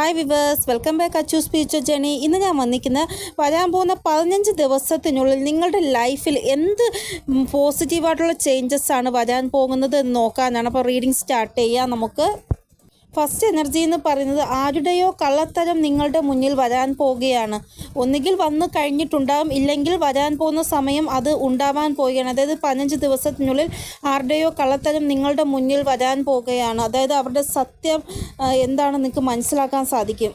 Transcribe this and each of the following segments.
Hi viewers welcome back Achu speech journey ഇന്ന് ഞാൻ വന്നിരിക്കുന്നത് വരാൻ പോകുന്ന പതിനഞ്ച് ദിവസത്തിനുള്ളിൽ നിങ്ങളുടെ ലൈഫിൽ എന്ത് പോസിറ്റീവായിട്ടുള്ള ചേഞ്ചസ് ആണ് വരാൻ പോകുന്നത് എന്ന് നോക്കാനാണ്. അപ്പോൾ റീഡിങ് സ്റ്റാർട്ട് ചെയ്യാം നമുക്ക്. ഫസ്റ്റ് എനർജി എന്ന് പറയുന്നത് ആരുടെയോ കള്ളത്തരം നിങ്ങളുടെ മുന്നിൽ വരാൻ പോവുകയാണ്. ഒന്നുകിൽ വന്നു കഴിഞ്ഞിട്ടുണ്ടാകും ഇല്ലെങ്കിൽ വരാൻ പോകുന്ന സമയം അത് ഉണ്ടാവാൻ പോവുകയാണ്. അതായത് പതിനഞ്ച് ദിവസത്തിനുള്ളിൽ ആരുടെയോ കള്ളത്തരം നിങ്ങളുടെ മുന്നിൽ വരാൻ പോവുകയാണ്. അതായത് അവരുടെ സത്യം എന്താണ് നിങ്ങൾക്ക് മനസ്സിലാക്കാൻ സാധിക്കും.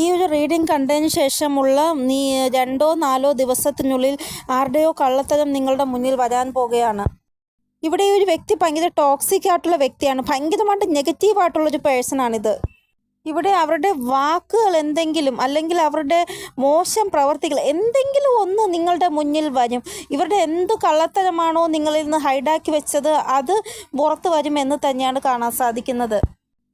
ഈ ഒരു റീഡിംഗ് കണ്ടതിന് ശേഷമുള്ള നീ രണ്ടോ നാലോ ദിവസത്തിനുള്ളിൽ ആരുടെയോ കള്ളത്തരം നിങ്ങളുടെ മുന്നിൽ വരാൻ പോകുകയാണ് ഇവിടെ ഒരു വ്യക്തി ഭയങ്കര ടോക്സിക് ആയിട്ടുള്ള വ്യക്തിയാണ്. ഭയങ്കരമായിട്ട് നെഗറ്റീവ് ആയിട്ടുള്ളൊരു പേഴ്സണാണിത് ഇവിടെ അവരുടെ വാക്കുകൾ എന്തെങ്കിലും അല്ലെങ്കിൽ അവരുടെ മോശം പ്രവർത്തികൾ എന്തെങ്കിലും ഒന്ന് നിങ്ങളുടെ മുന്നിൽ വരും. ഇവരുടെ എന്ത് കള്ളത്തരമാണോ നിങ്ങളിൽ നിന്ന് ഹൈഡാക്കി വെച്ചത് അത് പുറത്ത് വരുമെന്ന് തന്നെയാണ് കാണാൻ സാധിക്കുന്നത്.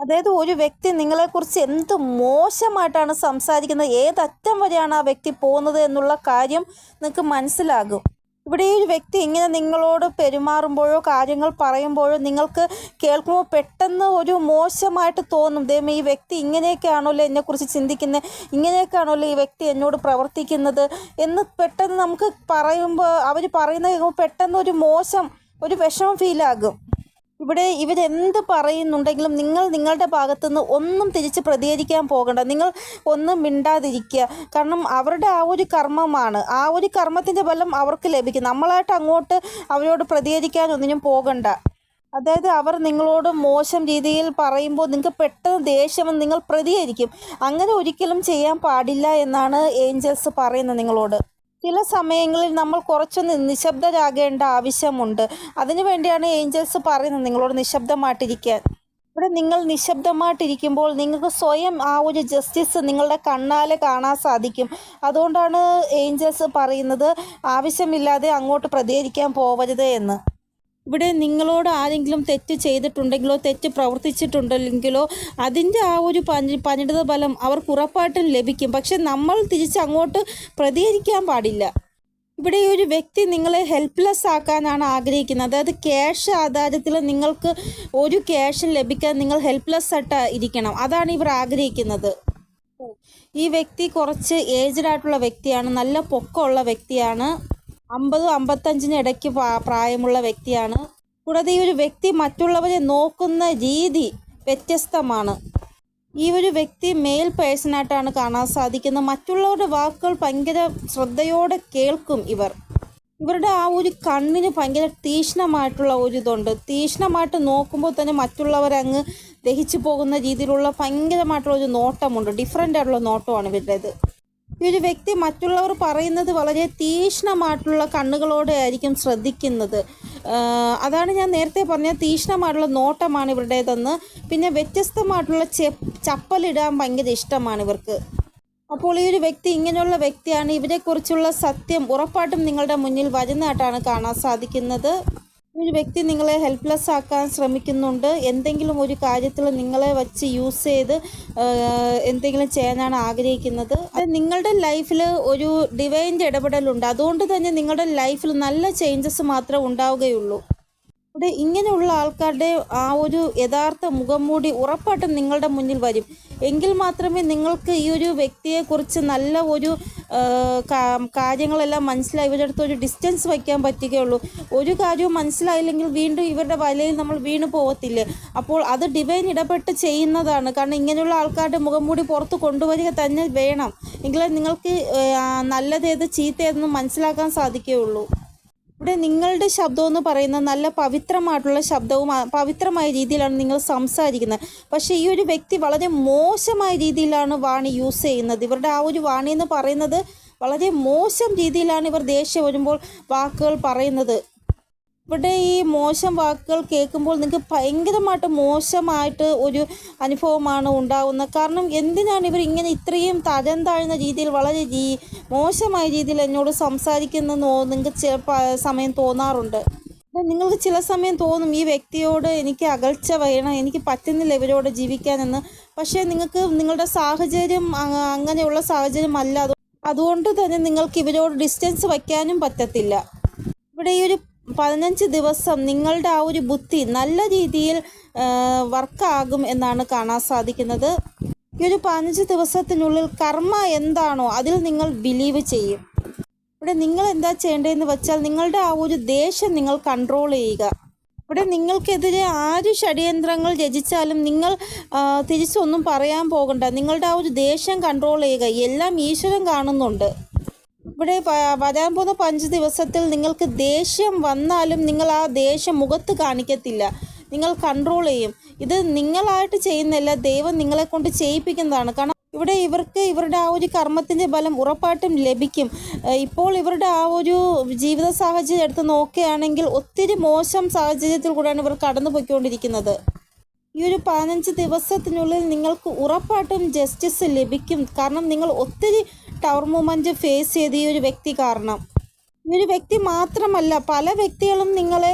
അതായത് ഒരു വ്യക്തി നിങ്ങളെക്കുറിച്ച് എന്ത് മോശമായിട്ടാണ് സംസാരിക്കുന്നത് ഏതറ്റം വരെയാണ് ആ വ്യക്തി പോകുന്നത് എന്നുള്ള കാര്യം നിങ്ങൾക്ക് മനസ്സിലാകും. ഇവിടെ ഈ വ്യക്തി ഇങ്ങനെ നിങ്ങളോട് പെരുമാറുമ്പോഴോ കാര്യങ്ങൾ പറയുമ്പോഴോ നിങ്ങൾക്ക് കേൾക്കുമ്പോൾ പെട്ടെന്ന് ഒരു മോശമായിട്ട് തോന്നും. ദൈവം ഈ വ്യക്തി ഇങ്ങനെയൊക്കെയാണല്ലോ എന്നെക്കുറിച്ച് ചിന്തിക്കുന്നത്. ഇങ്ങനെയൊക്കെയാണല്ലോ ഈ വ്യക്തി എന്നോട് പ്രവർത്തിക്കുന്നത് എന്ന് പെട്ടെന്ന് നമുക്ക് പറയുമ്പോൾ അവർ പറയുന്ന കേൾക്കുമ്പോൾ പെട്ടെന്ന് ഒരു മോശം ഒരു വിഷമം ഫീലാകും ഇവിടെ ഇവരെന്ത് പറയുന്നുണ്ടെങ്കിലും നിങ്ങൾ നിങ്ങളുടെ ഭാഗത്തുനിന്ന് ഒന്നും തിരിച്ച് പ്രതികരിക്കാൻ പോകണ്ട. നിങ്ങൾ ഒന്നും മിണ്ടാതിരിക്കുക. കാരണം അവരുടെ ആ ഒരു കർമ്മമാണ്. ആ ഒരു കർമ്മത്തിന്റെ ഫലം അവർക്ക് ലഭിക്കും. നമ്മളായിട്ട് അങ്ങോട്ട് അവരോട് പ്രതികരിക്കാനൊന്നിനും പോകണ്ട. അതായത് അവർ നിങ്ങളോട് മോശം രീതിയിൽ പറയുമ്പോൾ നിങ്ങൾക്ക് പെട്ടെന്ന് ദേഷ്യം നിങ്ങൾ പ്രതികരിക്കും. അങ്ങനെ ഒരിക്കലും ചെയ്യാൻ പാടില്ല എന്നാണ് ഏഞ്ചൽസ് പറയുന്നത് നിങ്ങളോട്. ചില സമയങ്ങളിൽ നമ്മൾ കുറച്ചൊന്ന് നിശബ്ദരാകേണ്ട ആവശ്യമുണ്ട്. അതിനു വേണ്ടിയാണ് ഏഞ്ചൽസ് പറയുന്നത് നിങ്ങളോട് നിശബ്ദമായിട്ടിരിക്കാൻ. ഇവിടെ നിങ്ങൾ നിശബ്ദമായിട്ടിരിക്കുമ്പോൾ നിങ്ങൾക്ക് സ്വയം ആ ഒരു ജസ്റ്റിസ് നിങ്ങളുടെ കണ്ണാലെ കാണാൻ സാധിക്കും. അതുകൊണ്ടാണ് ഏഞ്ചൽസ് പറയുന്നത് ആവശ്യമില്ലാതെ അങ്ങോട്ട് പ്രതികരിക്കാൻ പോവരുത് എന്ന്. ഇവിടെ നിങ്ങളോട് ആരെങ്കിലും തെറ്റ് ചെയ്തിട്ടുണ്ടെങ്കിലോ തെറ്റ് പ്രവർത്തിച്ചിട്ടുണ്ടെങ്കിലോ അതിന്റെ ആ ഒരു പനി പനിടത ഫലം അവർക്ക് ഉറപ്പായിട്ടും ലഭിക്കും. പക്ഷെ നമ്മൾ തിരിച്ച് അങ്ങോട്ട് പ്രതികരിക്കാൻ പാടില്ല. ഇവിടെ ഒരു വ്യക്തി നിങ്ങളെ ഹെൽപ്ലെസ് ആക്കാനാണ് ആഗ്രഹിക്കുന്നത്. അതായത് ക്യാഷ് ആധാരത്തിൽ നിങ്ങൾക്ക് ഒരു ക്യാഷും ലഭിക്കാൻ നിങ്ങൾ ഹെൽപ്ലെസ് ആയിട്ട് ഇരിക്കണം. അതാണ് ഇവർ ആഗ്രഹിക്കുന്നത്. ഈ വ്യക്തി കുറച്ച് ഏജ്ഡ് ആയിട്ടുള്ള വ്യക്തിയാണ് നല്ല പൊക്കമുള്ള വ്യക്തിയാണ്. അമ്പതും അമ്പത്തഞ്ചിനും ഇടയ്ക്ക് പ്രായമുള്ള വ്യക്തിയാണ്. കൂടാതെ ഈ ഒരു വ്യക്തി മറ്റുള്ളവരെ നോക്കുന്ന രീതി വ്യത്യസ്തമാണ്. ഈ ഒരു വ്യക്തി മെയിൽ പേഴ്സണായിട്ടാണ് കാണാൻ സാധിക്കുന്നത്. മറ്റുള്ളവരുടെ വാക്കുകൾ ഭയങ്കര ശ്രദ്ധയോടെ കേൾക്കും ഇവർ. ഇവരുടെ ആ ഒരു കണ്ണിന് ഭയങ്കര തീക്ഷ്ണമായിട്ടുള്ള ഒരു ഇതുണ്ട്. തീക്ഷ്ണമായിട്ട് നോക്കുമ്പോൾ തന്നെ മറ്റുള്ളവരങ്ങ് ദഹിച്ചു പോകുന്ന രീതിയിലുള്ള ഭയങ്കരമായിട്ടുള്ള ഒരു നോട്ടമുണ്ട്. ഡിഫറെന്റ് ആയിട്ടുള്ള നോട്ടമാണ് ഇവരുടേത്. ഈ ഒരു വ്യക്തി മറ്റുള്ളവർ പറയുന്നത് വളരെ തീക്ഷ്ണമായിട്ടുള്ള കണ്ണുകളോടെ ആയിരിക്കും ശ്രദ്ധിക്കുന്നത്. അതാണ് ഞാൻ നേരത്തെ പറഞ്ഞ തീക്ഷ്ണമായിട്ടുള്ള നോട്ടമാണ് ഇവരുടേതെന്ന്. പിന്നെ വ്യത്യസ്തമായിട്ടുള്ള ചപ്പലിടാൻ ഭയങ്കര ഇഷ്ടമാണ് ഇവർക്ക്. അപ്പോൾ ഈ ഒരു വ്യക്തി ഇങ്ങനെയുള്ള വ്യക്തിയാണ്. ഇവരെക്കുറിച്ചുള്ള സത്യം ഉറപ്പായിട്ടും നിങ്ങളുടെ മുന്നിൽ വരുന്നതായിട്ടാണ് കാണാൻ സാധിക്കുന്നത്. ഒരു വ്യക്തി നിങ്ങളെ ഹെൽപ്ലെസ് ആക്കാൻ ശ്രമിക്കുന്നുണ്ട്. എന്തെങ്കിലും ഒരു കാര്യത്തിൽ നിങ്ങളെ വച്ച് യൂസ് ചെയ്ത് എന്തെങ്കിലും ചെയ്യാനാണ് ആഗ്രഹിക്കുന്നത്. നിങ്ങളുടെ ലൈഫിൽ ഒരു ഡിവൈന്റെ ഇടപെടലുണ്ട്. അതുകൊണ്ട് തന്നെ നിങ്ങളുടെ ലൈഫിൽ നല്ല ചേഞ്ചസ് മാത്രമേ ഉണ്ടാവുകയുള്ളൂ. ഇവിടെ ഇങ്ങനെയുള്ള ആൾക്കാരുടെ ആ ഒരു യഥാർത്ഥ മുഖം മൂടി ഉറപ്പായിട്ടും നിങ്ങളുടെ മുന്നിൽ വരും. എങ്കിൽ മാത്രമേ നിങ്ങൾക്ക് ഈ ഒരു വ്യക്തിയെക്കുറിച്ച് നല്ല ഒരു കാര്യങ്ങളെല്ലാം മനസ്സിലായി. ഇവരുടെ അടുത്ത് ഒരു ഡിസ്റ്റൻസ് വയ്ക്കാൻ പറ്റുകയുള്ളൂ. ഒരു കാര്യവും മനസ്സിലായില്ലെങ്കിൽ വീണ്ടും ഇവരുടെ വലയിൽ നമ്മൾ വീണു പോകത്തില്ലേ അപ്പോൾ അത് ഡിവൈൻ ഇടപെട്ട് ചെയ്യുന്നതാണ്. കാരണം ഇങ്ങനെയുള്ള ആൾക്കാരുടെ മുഖം മൂടി പുറത്ത് കൊണ്ടുവരിക തന്നെ വേണം. എങ്കിലേ നിങ്ങൾക്ക് നല്ലതേത് ചീത്തയേതെന്ന് മനസ്സിലാക്കാൻ സാധിക്കുകയുള്ളൂ. ഇവിടെ നിങ്ങളുടെ ശബ്ദം എന്ന് പറയുന്നത് നല്ല പവിത്രമായിട്ടുള്ള ശബ്ദവും പവിത്രമായ രീതിയിലാണ് നിങ്ങൾ സംസാരിക്കുന്നത്. പക്ഷേ ഈ ഒരു വ്യക്തി വളരെ മോശമായ രീതിയിലാണ് വാണി യൂസ് ചെയ്യുന്നത്. ഇവരുടെ ആ ഒരു വാണി എന്ന് പറയുന്നത് വളരെ മോശം രീതിയിലാണ് ഇവർ ദേഷ്യം വരുമ്പോൾ വാക്കുകൾ പറയുന്നത്. ഇവിടെ ഈ മോശം വാക്കുകൾ കേൾക്കുമ്പോൾ നിങ്ങൾക്ക് ഭയങ്കരമായിട്ട് മോശമായിട്ട് ഒരു അനുഭവമാണ് ഉണ്ടാകുന്നത് കാരണം എന്തിനാണ് ഇവർ ഇങ്ങനെ ഇത്രയും തരം താഴ്ന്ന രീതിയിൽ വളരെ രീ മോശമായ രീതിയിൽ എന്നോട് സംസാരിക്കുന്നതെന്നോ നിങ്ങൾക്ക് ചില സമയം തോന്നാറുണ്ട്? നിങ്ങൾക്ക് ചില സമയം തോന്നും ഈ വ്യക്തിയോട് എനിക്ക് അകൽച്ച വേണം എനിക്ക് പറ്റുന്നില്ല ഇവരോട് ജീവിക്കാനെന്ന് പക്ഷേ നിങ്ങൾക്ക് നിങ്ങളുടെ സാഹചര്യം അങ്ങനെയുള്ള സാഹചര്യം അല്ല. അതുകൊണ്ട് തന്നെ നിങ്ങൾക്ക് ഇവരോട് ഡിസ്റ്റൻസ് വയ്ക്കാനും പറ്റത്തില്ല. ഇവിടെ ഈ ഒരു പതിനഞ്ച് ദിവസം നിങ്ങളുടെ ആ ഒരു ബുദ്ധി നല്ല രീതിയിൽ വർക്കാകും എന്നാണ് കാണാൻ സാധിക്കുന്നത്. ഈ ഒരു പതിനഞ്ച് ദിവസത്തിനുള്ളിൽ കർമ്മ എന്താണോ അതിൽ നിങ്ങൾ ബിലീവ് ചെയ്യും. ഇവിടെ നിങ്ങൾ എന്താ ചെയ്യേണ്ടതെന്ന് വെച്ചാൽ നിങ്ങളുടെ ആ ഒരു ദേഷ്യം നിങ്ങൾ കൺട്രോൾ ചെയ്യുക. ഇവിടെ നിങ്ങൾക്കെതിരെ ആര് ഷഡ്യന്ത്രങ്ങൾ രചിച്ചാലും നിങ്ങൾ തിരിച്ചൊന്നും പറയാൻ പോകണ്ട. നിങ്ങളുടെ ആ ഒരു ദേഷ്യം കൺട്രോൾ ചെയ്യുക. എല്ലാം ഈശ്വരൻ കാണുന്നുണ്ട്. ഇവിടെ വരാൻ പോകുന്ന പഞ്ച് ദിവസത്തിൽ നിങ്ങൾക്ക് ദേഷ്യം വന്നാലും നിങ്ങൾ ആ ദേഷ്യം മുഖത്ത് കാണിക്കത്തില്ല. നിങ്ങൾ കൺട്രോൾ ചെയ്യും. ഇത് നിങ്ങളായിട്ട് ചെയ്യുന്നില്ല ദൈവം നിങ്ങളെ കൊണ്ട് ചെയ്യിപ്പിക്കുന്നതാണ്. കാരണം ഇവിടെ ഇവർക്ക് ഇവരുടെ ആ ഒരു കർമ്മത്തിന്റെ ബലം ഉറപ്പായിട്ടും ലഭിക്കും. ഇപ്പോൾ ഇവരുടെ ആ ഒരു ജീവിത സാഹചര്യം എടുത്ത് നോക്കുകയാണെങ്കിൽ ഒത്തിരി മോശം സാഹചര്യത്തിൽ കൂടെയാണ് ഇവർ കടന്നു പോയിക്കൊണ്ടിരിക്കുന്നത് ഈ ഒരു പതിനഞ്ച് ദിവസത്തിനുള്ളിൽ നിങ്ങൾക്ക് ഉറപ്പായിട്ടും ജസ്റ്റിസ് ലഭിക്കും. കാരണം നിങ്ങൾ ഒത്തിരി ടവർ മൂവ്മെന്റ് ഫേസ് ചെയ്ത ഈ ഒരു വ്യക്തി കാരണം. ഈ ഒരു വ്യക്തി മാത്രമല്ല പല വ്യക്തികളും നിങ്ങളെ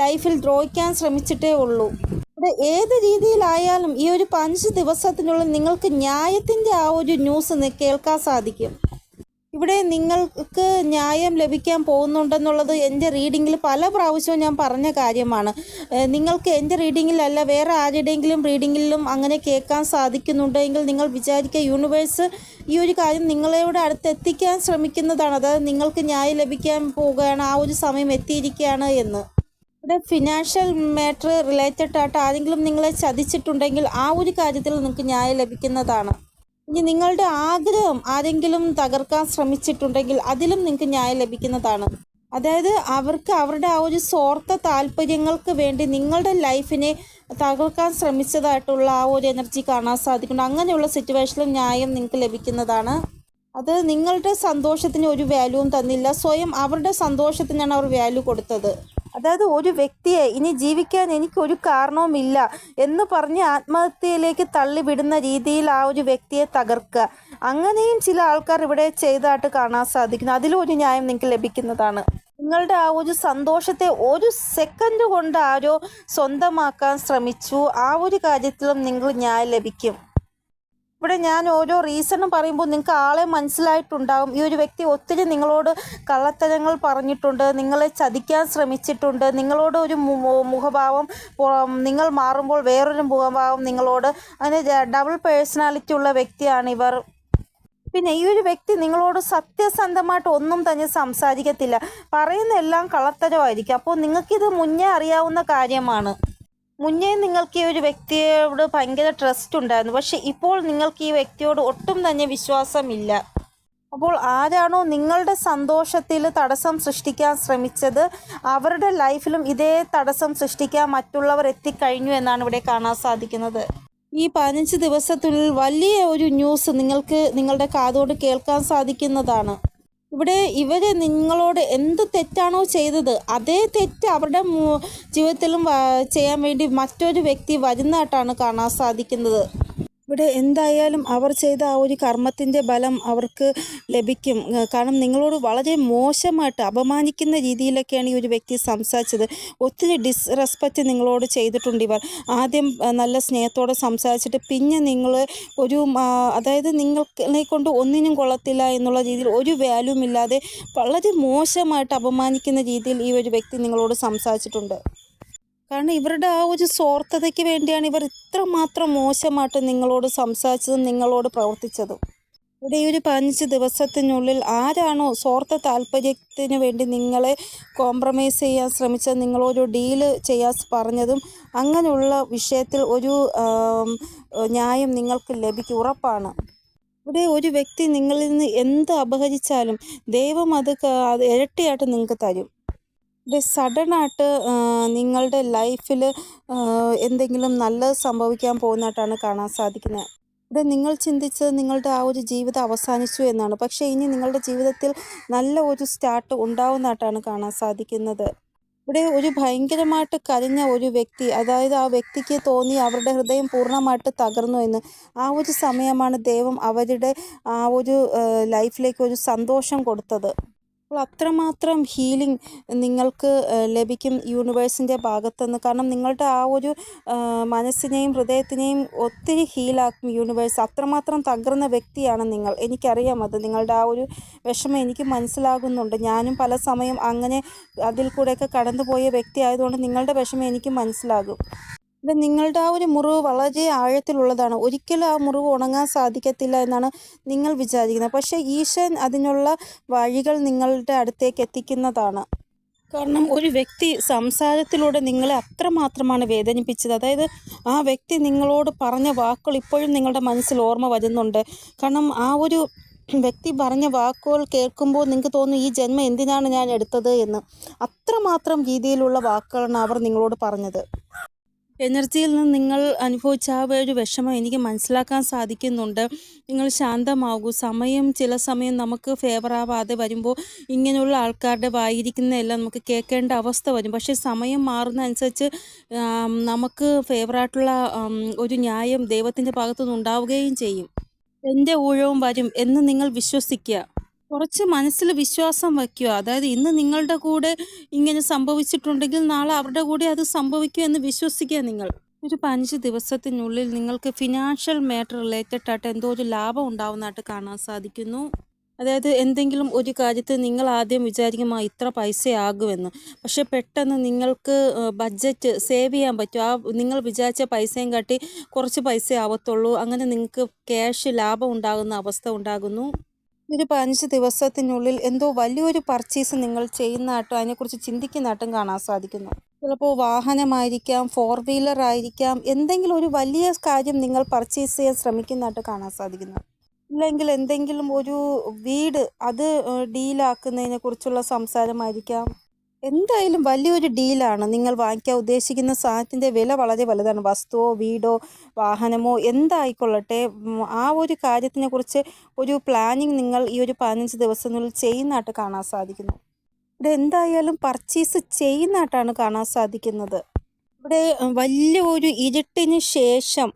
ലൈഫിൽ ദ്രോഹിക്കാൻ ശ്രമിച്ചിട്ടേ ഉള്ളൂ. ഇവിടെ ഏത് രീതിയിലായാലും ഈ ഒരു പതിനഞ്ച് ദിവസത്തിനുള്ളിൽ നിങ്ങൾക്ക് ന്യായത്തിന്റെ ആ ഒരു ന്യൂസ് കേൾക്കാൻ സാധിക്കും. ഇവിടെ നിങ്ങൾക്ക് ന്യായം ലഭിക്കാൻ പോകുന്നുണ്ടെന്നുള്ളത് എന്റെ റീഡിങ്ങിൽ പല പ്രാവശ്യവും ഞാൻ പറഞ്ഞ കാര്യമാണ്. നിങ്ങൾക്ക് എന്റെ റീഡിങ്ങിലല്ല വേറെ ആരുടെയെങ്കിലും റീഡിങ്ങിലും അങ്ങനെ കേൾക്കാൻ സാധിക്കുന്നുണ്ടെങ്കിൽ നിങ്ങൾ വിചാരിക്കുക യൂണിവേഴ്സ് ഈ ഒരു കാര്യം നിങ്ങളെവിടെ അടുത്ത് എത്തിക്കാൻ ശ്രമിക്കുന്നതാണ്. അതായത് നിങ്ങൾക്ക് ന്യായം ലഭിക്കാൻ പോവുകയാണ് ആ ഒരു സമയം എത്തിയിരിക്കുകയാണ് എന്ന്. ഇവിടെ ഫിനാൻഷ്യൽ മാറ്റർ റിലേറ്റഡ് ആയിട്ട് ആരെങ്കിലും നിങ്ങളെ ചതിച്ചിട്ടുണ്ടെങ്കിൽ ആ ഒരു കാര്യത്തിൽ നിങ്ങൾക്ക് ന്യായം ലഭിക്കുന്നതാണ്. ഇനി നിങ്ങളുടെ ആഗ്രഹം ആരെങ്കിലും തകർക്കാൻ ശ്രമിച്ചിട്ടുണ്ടെങ്കിൽ അതിലും നിങ്ങൾക്ക് ന്യായം ലഭിക്കുന്നതാണ്. അതായത് അവർക്ക് അവരുടെ ആ ഒരു സ്വാർത്ഥ താല്പര്യങ്ങൾക്ക് വേണ്ടി നിങ്ങളുടെ ലൈഫിനെ തകർക്കാൻ ശ്രമിച്ചതായിട്ടുള്ള ആ ഒരു എനർജി കാണാൻ സാധിക്കുന്നുണ്ട് അങ്ങനെയുള്ള സിറ്റുവേഷനിലും ന്യായം നിങ്ങൾക്ക് ലഭിക്കുന്നതാണ്. അത് നിങ്ങളുടെ സന്തോഷത്തിന് ഒരു വാല്യൂവും തന്നില്ല. സ്വയം അവരുടെ സന്തോഷത്തിനാണ് അവർ വാല്യൂ കൊടുത്തത്. അതായത് ഒരു വ്യക്തിയെ ഇനി ജീവിക്കാൻ എനിക്കൊരു കാരണവുമില്ല എന്ന് പറഞ്ഞ് ആത്മഹത്യയിലേക്ക് തള്ളിവിടുന്ന രീതിയിൽ ആ ഒരു വ്യക്തിയെ തകർക്കുക. അങ്ങനെയും ചില ആൾക്കാർ ഇവിടെ ചെയ്തതായിട്ട് കാണാൻ സാധിക്കുന്നു. അതിലും ഒരു ന്യായം നിങ്ങൾക്ക് ലഭിക്കുന്നതാണ്. നിങ്ങളുടെ ആ ഒരു സന്തോഷത്തെ ഒരു സെക്കൻഡ് കൊണ്ട് ആരോ സ്വന്തമാക്കാൻ ശ്രമിച്ചു. ആ ഒരു കാര്യത്തിലും നിങ്ങൾ ന്യായം ലഭിക്കും. ഇവിടെ ഞാൻ ഓരോ റീസണും പറയുമ്പോൾ നിങ്ങൾക്ക് ആളെ മനസ്സിലായിട്ടുണ്ടാകും ഈ ഒരു വ്യക്തി ഒത്തിരി നിങ്ങളോട് കള്ളത്തരങ്ങൾ പറഞ്ഞിട്ടുണ്ട് നിങ്ങളെ ചതിക്കാൻ ശ്രമിച്ചിട്ടുണ്ട് നിങ്ങളോട് ഒരു മുഖഭാവം നിങ്ങൾ മാറുമ്പോൾ വേറൊരു മുഖഭാവം നിങ്ങളോട് അങ്ങനെ ഡബിൾ പേഴ്സണാലിറ്റി ഉള്ള വ്യക്തിയാണ് ഇവർ. പിന്നെ ഈ ഒരു വ്യക്തി നിങ്ങളോട് സത്യസന്ധമായിട്ട് ഒന്നും തന്നെ സംസാരിക്കത്തില്ല. പറയുന്ന എല്ലാം കള്ളത്തരമായിരിക്കും. അപ്പോൾ നിങ്ങൾക്കിത് മുന്നേ അറിയാവുന്ന കാര്യമാണ്. മുന്നേ നിങ്ങൾക്ക് ഈ ഒരു വ്യക്തിയോട് ഭയങ്കര ട്രസ്റ്റ് ഉണ്ടായിരുന്നു. പക്ഷെ ഇപ്പോൾ നിങ്ങൾക്ക് ഈ വ്യക്തിയോട് ഒട്ടും തന്നെ വിശ്വാസമില്ല. അപ്പോൾ ആരാണോ നിങ്ങളുടെ സന്തോഷത്തിൽ തടസ്സം സൃഷ്ടിക്കാൻ ശ്രമിച്ചത് അവരുടെ ലൈഫിലും ഇതേ തടസ്സം സൃഷ്ടിക്കാൻ മറ്റുള്ളവർ എത്തിക്കഴിഞ്ഞു എന്നാണ് ഇവിടെ കാണാൻ സാധിക്കുന്നത്. ഈ പതിനഞ്ച് ദിവസത്തിനുള്ളിൽ വലിയ ഒരു ന്യൂസ് നിങ്ങൾക്ക് നിങ്ങളുടെ കാതോട് കേൾക്കാൻ സാധിക്കുന്നതാണ്. ഇവിടെ ഇവർ നിങ്ങളോട് എന്ത് തെറ്റാണോ ചെയ്തത് അതേ തെറ്റ് അവരുടെ ജീവിതത്തിലും ചെയ്യാൻ വേണ്ടി മറ്റൊരു വ്യക്തി വരുന്നതായിട്ടാണ് കാണാൻ സാധിക്കുന്നത്. ഇവിടെ എന്തായാലും അവർ ചെയ്ത ആ ഒരു കർമ്മത്തിന്റെ ബലം അവർക്ക് ലഭിക്കും. കാരണം നിങ്ങളോട് വളരെ മോശമായിട്ട് അപമാനിക്കുന്ന രീതിയിലൊക്കെയാണ് ഈ ഒരു വ്യക്തി സംസാരിച്ചത്. ഒത്തിരി ഡിസ്റെസ്പെക്റ്റ് നിങ്ങളോട് ചെയ്തിട്ടുണ്ട് ഇവർ. ആദ്യം നല്ല സ്നേഹത്തോടെ സംസാരിച്ചിട്ട് പിന്നെ നിങ്ങൾ ഒരു അതായത് നിങ്ങളെ കൊണ്ട് ഒന്നിനും കൊള്ളത്തില്ല എന്നുള്ള രീതിയിൽ ഒരു വാല്യൂമില്ലാതെ വളരെ മോശമായിട്ട് അപമാനിക്കുന്ന രീതിയിൽ ഈ ഒരു വ്യക്തി നിങ്ങളോട് സംസാരിച്ചിട്ടുണ്ട്. കാരണം ഇവരുടെ ആ ഒരു സ്വാർത്ഥതയ്ക്ക് വേണ്ടിയാണ് ഇവർ ഇത്രമാത്രം മോശമായിട്ട് നിങ്ങളോട് സംസാരിച്ചതും നിങ്ങളോട് പ്രവർത്തിച്ചതും. ഇവിടെ ഈ ഒരു പതിനഞ്ച് ദിവസത്തിനുള്ളിൽ ആരാണോ സ്വാർത്ഥ താല്പര്യത്തിന് വേണ്ടി നിങ്ങളെ കോംപ്രമൈസ് ചെയ്യാൻ ശ്രമിച്ചത് നിങ്ങളൊരു ഡീൽ ചെയ്യാൻ പറഞ്ഞതും അങ്ങനെയുള്ള വിഷയത്തിൽ ഒരു ന്യായം നിങ്ങൾക്ക് ലഭിക്കും ഉറപ്പാണ്. ഇവിടെ ഒരു വ്യക്തി നിങ്ങളിൽ നിന്ന് എന്ത് അപഹരിച്ചാലും ദൈവം അത് ഇരട്ടിയായിട്ട് നിങ്ങൾക്ക് തരും. സഡനായിട്ട് നിങ്ങളുടെ ലൈഫിൽ എന്തെങ്കിലും നല്ലത് സംഭവിക്കാൻ പോകുന്നതായിട്ടാണ് കാണാൻ സാധിക്കുന്നത് ഇത് നിങ്ങൾ ചിന്തിച്ചത് നിങ്ങളുടെ ആ ഒരു ജീവിതം അവസാനിച്ചു എന്നാണ്. പക്ഷേ ഇനി നിങ്ങളുടെ ജീവിതത്തിൽ നല്ല ഒരു സ്റ്റാർട്ട് ഉണ്ടാവുന്നതായിട്ടാണ് കാണാൻ സാധിക്കുന്നത്. ഇവിടെ ഒരു ഭയങ്കരമായിട്ട് കരിഞ്ഞ ഒരു വ്യക്തി അതായത് ആ വ്യക്തിക്ക് തോന്നി അവരുടെ ഹൃദയം പൂർണമായിട്ട് തകർന്നു എന്ന്. ആ ഒരു സമയമാണ് ദൈവം അവരുടെ ആ ഒരു ലൈഫിലേക്ക് ഒരു സന്തോഷം കൊടുത്തത്. അപ്പോൾ അത്രമാത്രം ഹീലിംഗ് നിങ്ങൾക്ക് ലഭിക്കും യൂണിവേഴ്സിന്റെ ഭാഗത്തുനിന്ന്. കാരണം നിങ്ങളുടെ ആ ഒരു മനസ്സിനെയും ഹൃദയത്തിനെയും ഒത്തിരി ഹീലാക്കും യൂണിവേഴ്സ്. അത്രമാത്രം തകർന്ന വ്യക്തിയാണ് നിങ്ങൾ. എനിക്കറിയാം അത്. നിങ്ങളുടെ ആ ഒരു വിഷമം എനിക്ക് മനസ്സിലാകുന്നുണ്ട്. ഞാനും പല സമയം അങ്ങനെ അതിൽ കൂടെയൊക്കെ കടന്നുപോയ വ്യക്തി ആയതുകൊണ്ട് നിങ്ങളുടെ വിഷമം എനിക്ക് മനസ്സിലാകും. ഇവിടെ നിങ്ങളുടെ ആ ഒരു മുറിവ് വളരെ ആഴത്തിലുള്ളതാണ്. ഒരിക്കലും ആ മുറിവ് ഉണങ്ങാൻ സാധിക്കത്തില്ല എന്നാണ് നിങ്ങൾ വിചാരിക്കുന്നത്. പക്ഷേ ഈശൻ അതിനുള്ള വഴികൾ നിങ്ങളുടെ അടുത്തേക്ക് എത്തിക്കുന്നതാണ്. കാരണം ഒരു വ്യക്തി സംസാരത്തിലൂടെ നിങ്ങളെ അത്രമാത്രമാണ് വേദനിപ്പിച്ചത്. അതായത് ആ വ്യക്തി നിങ്ങളോട് പറഞ്ഞ വാക്കുകൾ ഇപ്പോഴും നിങ്ങളുടെ മനസ്സിൽ ഓർമ്മ വരുന്നുണ്ട്. കാരണം ആ ഒരു വ്യക്തി പറഞ്ഞ വാക്കുകൾ കേൾക്കുമ്പോൾ നിങ്ങൾക്ക് തോന്നും ഈ ജന്മം എന്തിനാണ് ഞാൻ എടുത്തത്? എന്ന്. അത്രമാത്രം രീതിയിലുള്ള വാക്കുകളാണ് അവർ നിങ്ങളോട് പറഞ്ഞത്. എനർജിയിൽ നിന്ന് നിങ്ങൾ അനുഭവിച്ച ആ ഒരു വിഷമം എനിക്ക് മനസ്സിലാക്കാൻ സാധിക്കുന്നുണ്ട്. നിങ്ങൾ ശാന്തമാകൂ. സമയം ചില സമയം നമുക്ക് ഫേവർ ആവാതെ വരുമ്പോൾ ഇങ്ങനെയുള്ള ആൾക്കാരുടെ വായിരിക്കുന്നതെല്ലാം നമുക്ക് കേൾക്കേണ്ട അവസ്ഥ വരും. പക്ഷേ സമയം മാറുന്ന അനുസരിച്ച് നമുക്ക് ഫേവറായിട്ടുള്ള ഒരു ന്യായം ദൈവത്തിന്റെ ഭാഗത്തുനിന്ന് ഉണ്ടാവുകയും ചെയ്യും. എന്റെ ഊഴവും വരും എന്ന് നിങ്ങൾ വിശ്വസിക്കുക. കുറച്ച് മനസ്സിൽ വിശ്വാസം വയ്ക്കുക. അതായത് ഇന്ന് നിങ്ങളുടെ കൂടെ ഇങ്ങനെ സംഭവിച്ചിട്ടുണ്ടെങ്കിൽ നാളെ അവരുടെ കൂടെ അത് സംഭവിക്കും എന്ന് വിശ്വസിക്കുക നിങ്ങൾ. ഒരു പതിനഞ്ച് ദിവസത്തിനുള്ളിൽ നിങ്ങൾക്ക് ഫിനാൻഷ്യൽ മാറ്റർ റിലേറ്റഡ് ആയിട്ട് എന്തോ ഒരു ലാഭം ഉണ്ടാവുന്നതായിട്ട് കാണാൻ സാധിക്കുന്നു. അതായത് എന്തെങ്കിലും ഒരു കാര്യത്തിൽ നിങ്ങൾ ആദ്യം വിചാരിക്കും ആ ഇത്ര പൈസയാകുമെന്ന്. പക്ഷെ പെട്ടെന്ന് നിങ്ങൾക്ക് ബഡ്ജറ്റ് സേവ് ചെയ്യാൻ പറ്റും. ആ നിങ്ങൾ വിചാരിച്ച പൈസയും കാട്ടി കുറച്ച് പൈസ ആവത്തുള്ളൂ അങ്ങനെ നിങ്ങൾക്ക് ക്യാഷ് ലാഭം ഉണ്ടാകുന്ന അവസ്ഥ ഉണ്ടാകുന്നു. ഒരു പതിനഞ്ച് ദിവസത്തിനുള്ളിൽ എന്തോ വലിയൊരു പർച്ചേസ് നിങ്ങൾ ചെയ്യുന്നതായിട്ടും അതിനെക്കുറിച്ച് ചിന്തിക്കുന്നതായിട്ടും കാണാൻ സാധിക്കുന്നു. ചിലപ്പോൾ വാഹനമായിരിക്കാം ഫോർ വീലർ ആയിരിക്കാം എന്തെങ്കിലും ഒരു വലിയ കാര്യം നിങ്ങൾ പർച്ചേസ് ചെയ്യാൻ ശ്രമിക്കുന്നതായിട്ട് കാണാൻ സാധിക്കുന്നു. അല്ലെങ്കിൽ എന്തെങ്കിലും ഒരു വീട് അത് ഡീലാക്കുന്നതിനെ കുറിച്ചുള്ള സംസാരമായിരിക്കാം. എന്തായാലും വലിയൊരു ഡീലാണ്. നിങ്ങൾ വാങ്ങിക്കാൻ ഉദ്ദേശിക്കുന്ന സാധനത്തിന്റെ വില വളരെ വലുതാണ്. വസ്തുവോ വീടോ വാഹനമോ എന്തായിക്കൊള്ളട്ടെ ആ ഒരു കാര്യത്തിനെ കുറിച്ച് ഒരു പ്ലാനിങ് നിങ്ങൾ ഈ ഒരു പതിനഞ്ച് ദിവസത്തിനുള്ളിൽ ചെയ്യുന്നതായിട്ട് കാണാൻ സാധിക്കുന്നു. ഇവിടെ എന്തായാലും പർച്ചേസ് ചെയ്യുന്നതായിട്ടാണ് കാണാൻ സാധിക്കുന്നത്. ഇവിടെ വലിയ ഒരു ഇരുട്ടിന് ശേഷം